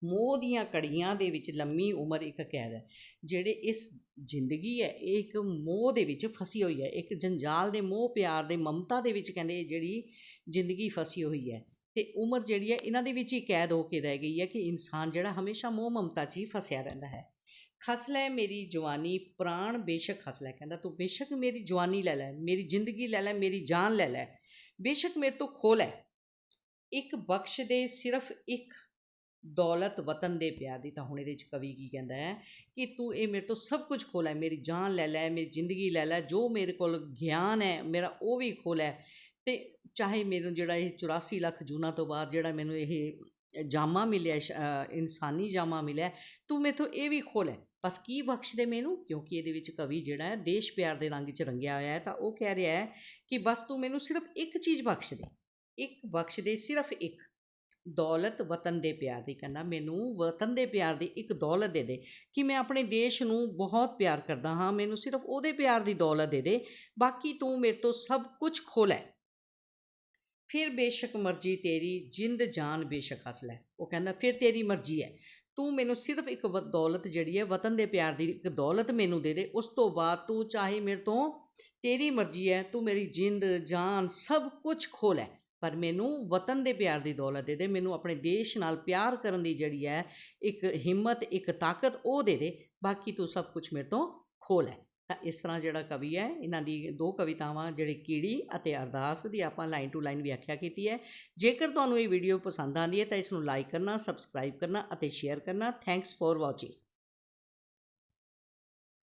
ਮੋਹ ਦੀਆਂ ਕੜੀਆਂ ਦੇ ਵਿੱਚ ਲੰਮੀ ਉਮਰ ਇੱਕ ਕੈਦ ਹੈ। ਜਿਹੜੇ ਇਸ ਜ਼ਿੰਦਗੀ ਹੈ, ਇਹ ਇੱਕ ਮੋਹ ਦੇ ਵਿੱਚ ਫਸੀ ਹੋਈ ਹੈ। ਇੱਕ ਜੰਜਾਲ ਦੇ ਮੋਹ, ਪਿਆਰ ਦੇ ਮਮਤਾ ਦੇ ਵਿੱਚ ਕਹਿੰਦੇ ਇਹ ਜਿਹੜੀ ਜ਼ਿੰਦਗੀ ਫਸੀ ਹੋਈ ਹੈ। ਤੇ ਉਮਰ ਜਿਹੜੀ ਹੈ, ਇਹਨਾਂ ਦੇ ਵਿੱਚ ਹੀ ਕੈਦ ਹੋ ਕੇ ਰਹਿ ਗਈ ਹੈ ਕਿ ਇਨਸਾਨ ਜਿਹੜਾ ਹਮੇਸ਼ਾ ਮੋਹ ਮਮਤਾ 'ਚ ਹੀ ਫਸਿਆ ਰਹਿੰਦਾ ਹੈ। ਖਸ ਲੈ ਮੇਰੀ ਜਵਾਨੀ, ਪ੍ਰਾਣ ਬੇਸ਼ੱਕ ਖਸ ਲੈ, ਕਹਿੰਦਾ ਤੂੰ ਬੇਸ਼ੱਕ ਮੇਰੀ ਜਵਾਨੀ ਲੈ ਲੈ, ਮੇਰੀ ਜ਼ਿੰਦਗੀ ਲੈ ਲੈ, ਮੇਰੀ ਜਾਨ ਲੈ ਲੈ, ਬੇਸ਼ੱਕ ਮੇਰੇ ਤੋਂ ਖੋ ਲੈ। ਇੱਕ ਬਖਸ਼ ਦੇ ਸਿਰਫ ਇੱਕ ਦੌਲਤ ਵਤਨ ਦੇ ਪਿਆਰ ਦੀ ਤਾਂ ਹੁਣ ਇਹਦੇ ਵਿੱਚ ਕਵੀ ਕੀ ਕਹਿੰਦਾ ਹੈ ਕਿ ਤੂੰ ਇਹ ਮੇਰੇ ਤੋਂ ਸਭ ਕੁਝ ਖੋਹ ਲੈ, ਮੇਰੀ ਜਾਨ ਲੈ ਲੈ, ਮੇਰੀ ਜ਼ਿੰਦਗੀ ਲੈ ਲੈ, ਜੋ ਮੇਰੇ ਕੋਲ ਗਿਆਨ ਹੈ, ਮੇਰਾ ਉਹ ਵੀ ਖੋ ਲੈ। ਤੇ ਚਾਹੇ ਮੈਨੂੰ ਜਿਹੜਾ ਇਹ 84 ਲੱਖ ਜੂਨਾਂ ਤੋਂ ਬਾਅਦ ਜਿਹੜਾ ਮੈਨੂੰ ਇਹ ਜਾਮਾ ਮਿਲਿਆ, ਸ਼- ਇਨਸਾਨੀ ਜਾਮਾ ਮਿਲਿਆ, ਤੂੰ ਮੇਥੋਂ ਇਹ ਵੀ ਖੋਹ ਲੈ। ਬਸ ਕੀ ਬਖਸ਼ ਦੇ ਮੈਨੂੰ ਕਿਉਂਕਿ ਇਹਦੇ ਵਿੱਚ ਕਵੀ ਜਿਹੜਾ ਹੈ, ਦੇਸ਼ ਪਿਆਰ ਦੇ ਰੰਗ 'ਚ ਰੰਗਿਆ ਹੋਇਆ ਹੈ, ਤਾਂ ਉਹ ਕਹਿ ਰਿਹਾ ਹੈ ਕਿ ਬਸ ਤੂੰ ਮੈਨੂੰ ਸਿਰਫ ਇੱਕ ਚੀਜ਼ ਬਖਸ਼ ਦੇ। ਇੱਕ ਬਖਸ਼ ਦੇ ਸਿਰਫ ਇੱਕ। ਦੌਲਤ ਵਤਨ ਦੇ ਪਿਆਰ ਦੀ। ਕਹਿੰਦਾ, ਮੈਨੂੰ ਵਤਨ ਦੇ ਪਿਆਰ ਦੀ ਇੱਕ ਦੌਲਤ ਦੇ ਦੇ। ਕਿ ਮੈਂ ਆਪਣੇ ਦੇਸ਼ ਨੂੰ ਬਹੁਤ ਪਿਆਰ ਕਰਦਾ ਹਾਂ, ਮੈਨੂੰ ਸਿਰਫ ਉਹਦੇ ਪਿਆਰ ਦੀ ਦੌਲਤ ਦੇ ਦੇ। ਬਾਕੀ ਤੂੰ ਮੇਰੇ ਤੋਂ ਸਭ ਕੁਝ ਖੋਹ ਲੈ। ਫਿਰ ਬੇਸ਼ੱਕ ਮਰਜ਼ੀ ਤੇਰੀ ਜਿੰਦ ਜਾਨ ਬੇਸ਼ੱਕ ਹੱਸ ਲੈ। ਉਹ ਕਹਿੰਦਾ, ਫਿਰ ਤੇਰੀ ਮਰਜ਼ੀ ਹੈ। ਤੂੰ ਮੈਨੂੰ ਸਿਰਫ ਇੱਕ ਵ- ਦੌਲਤ ਜਿਹੜੀ ਹੈ, ਵਤਨ ਦੇ ਪਿਆਰ ਦੀ ਇੱਕ ਦੌਲਤ ਮੈਨੂੰ ਦੇ ਦੇ। ਉਸ ਤੋਂ ਬਾਅਦ ਤੂੰ ਚਾਹੇ ਮੇਰੇ ਤੋਂ ਤੇਰੀ ਮਰਜ਼ੀ ਹੈ, ਤੂੰ ਮੇਰੀ ਜਿੰਦ, ਜਾਨ ਸਭ ਕੁਝ ਖੋ ਲੈ। ਪਰ ਮੈਨੂੰ ਵਤਨ ਦੇ ਪਿਆਰ ਦੀ ਦੌਲਤ ਦੇ ਦੇ। ਮੈਨੂੰ ਆਪਣੇ ਦੇਸ਼ ਨਾਲ ਪਿਆਰ ਕਰਨ ਦੀ ਜਿਹੜੀ ਹੈ, ਇੱਕ ਹਿੰਮਤ, ਇੱਕ ਤਾਕਤ ਉਹ ਦੇ ਦੇ। ਬਾਕੀ ਤੂੰ ਸਭ ਕੁਝ ਮੇਰੇ ਤੋਂ ਖੋਹ ਲੈ। ਤਾਂ ਇਸ ਤਰ੍ਹਾਂ ਜਿਹੜਾ ਕਵੀ ਹੈ, ਇਹਨਾਂ ਦੀ ਦੋ ਕਵਿਤਾਵਾਂ ਜਿਹੜੇ ਕੀੜੀ ਅਤੇ ਅਰਦਾਸ ਦੀ ਆਪਾਂ ਲਾਈਨ ਟੂ ਲਾਈਨ ਵਿਆਖਿਆ ਕੀਤੀ ਹੈ। ਜੇਕਰ ਤੁਹਾਨੂੰ ਇਹ ਵੀਡੀਓ ਪਸੰਦ ਆਉਂਦੀ ਹੈ ਤਾਂ ਇਸ ਨੂੰ ਲਾਈਕ ਕਰਨਾ ਸਬਸਕ੍ਰਾਈਬ ਕਰਨਾ ਅਤੇ ਸ਼ੇਅਰ ਕਰਨਾ। Thanks for watching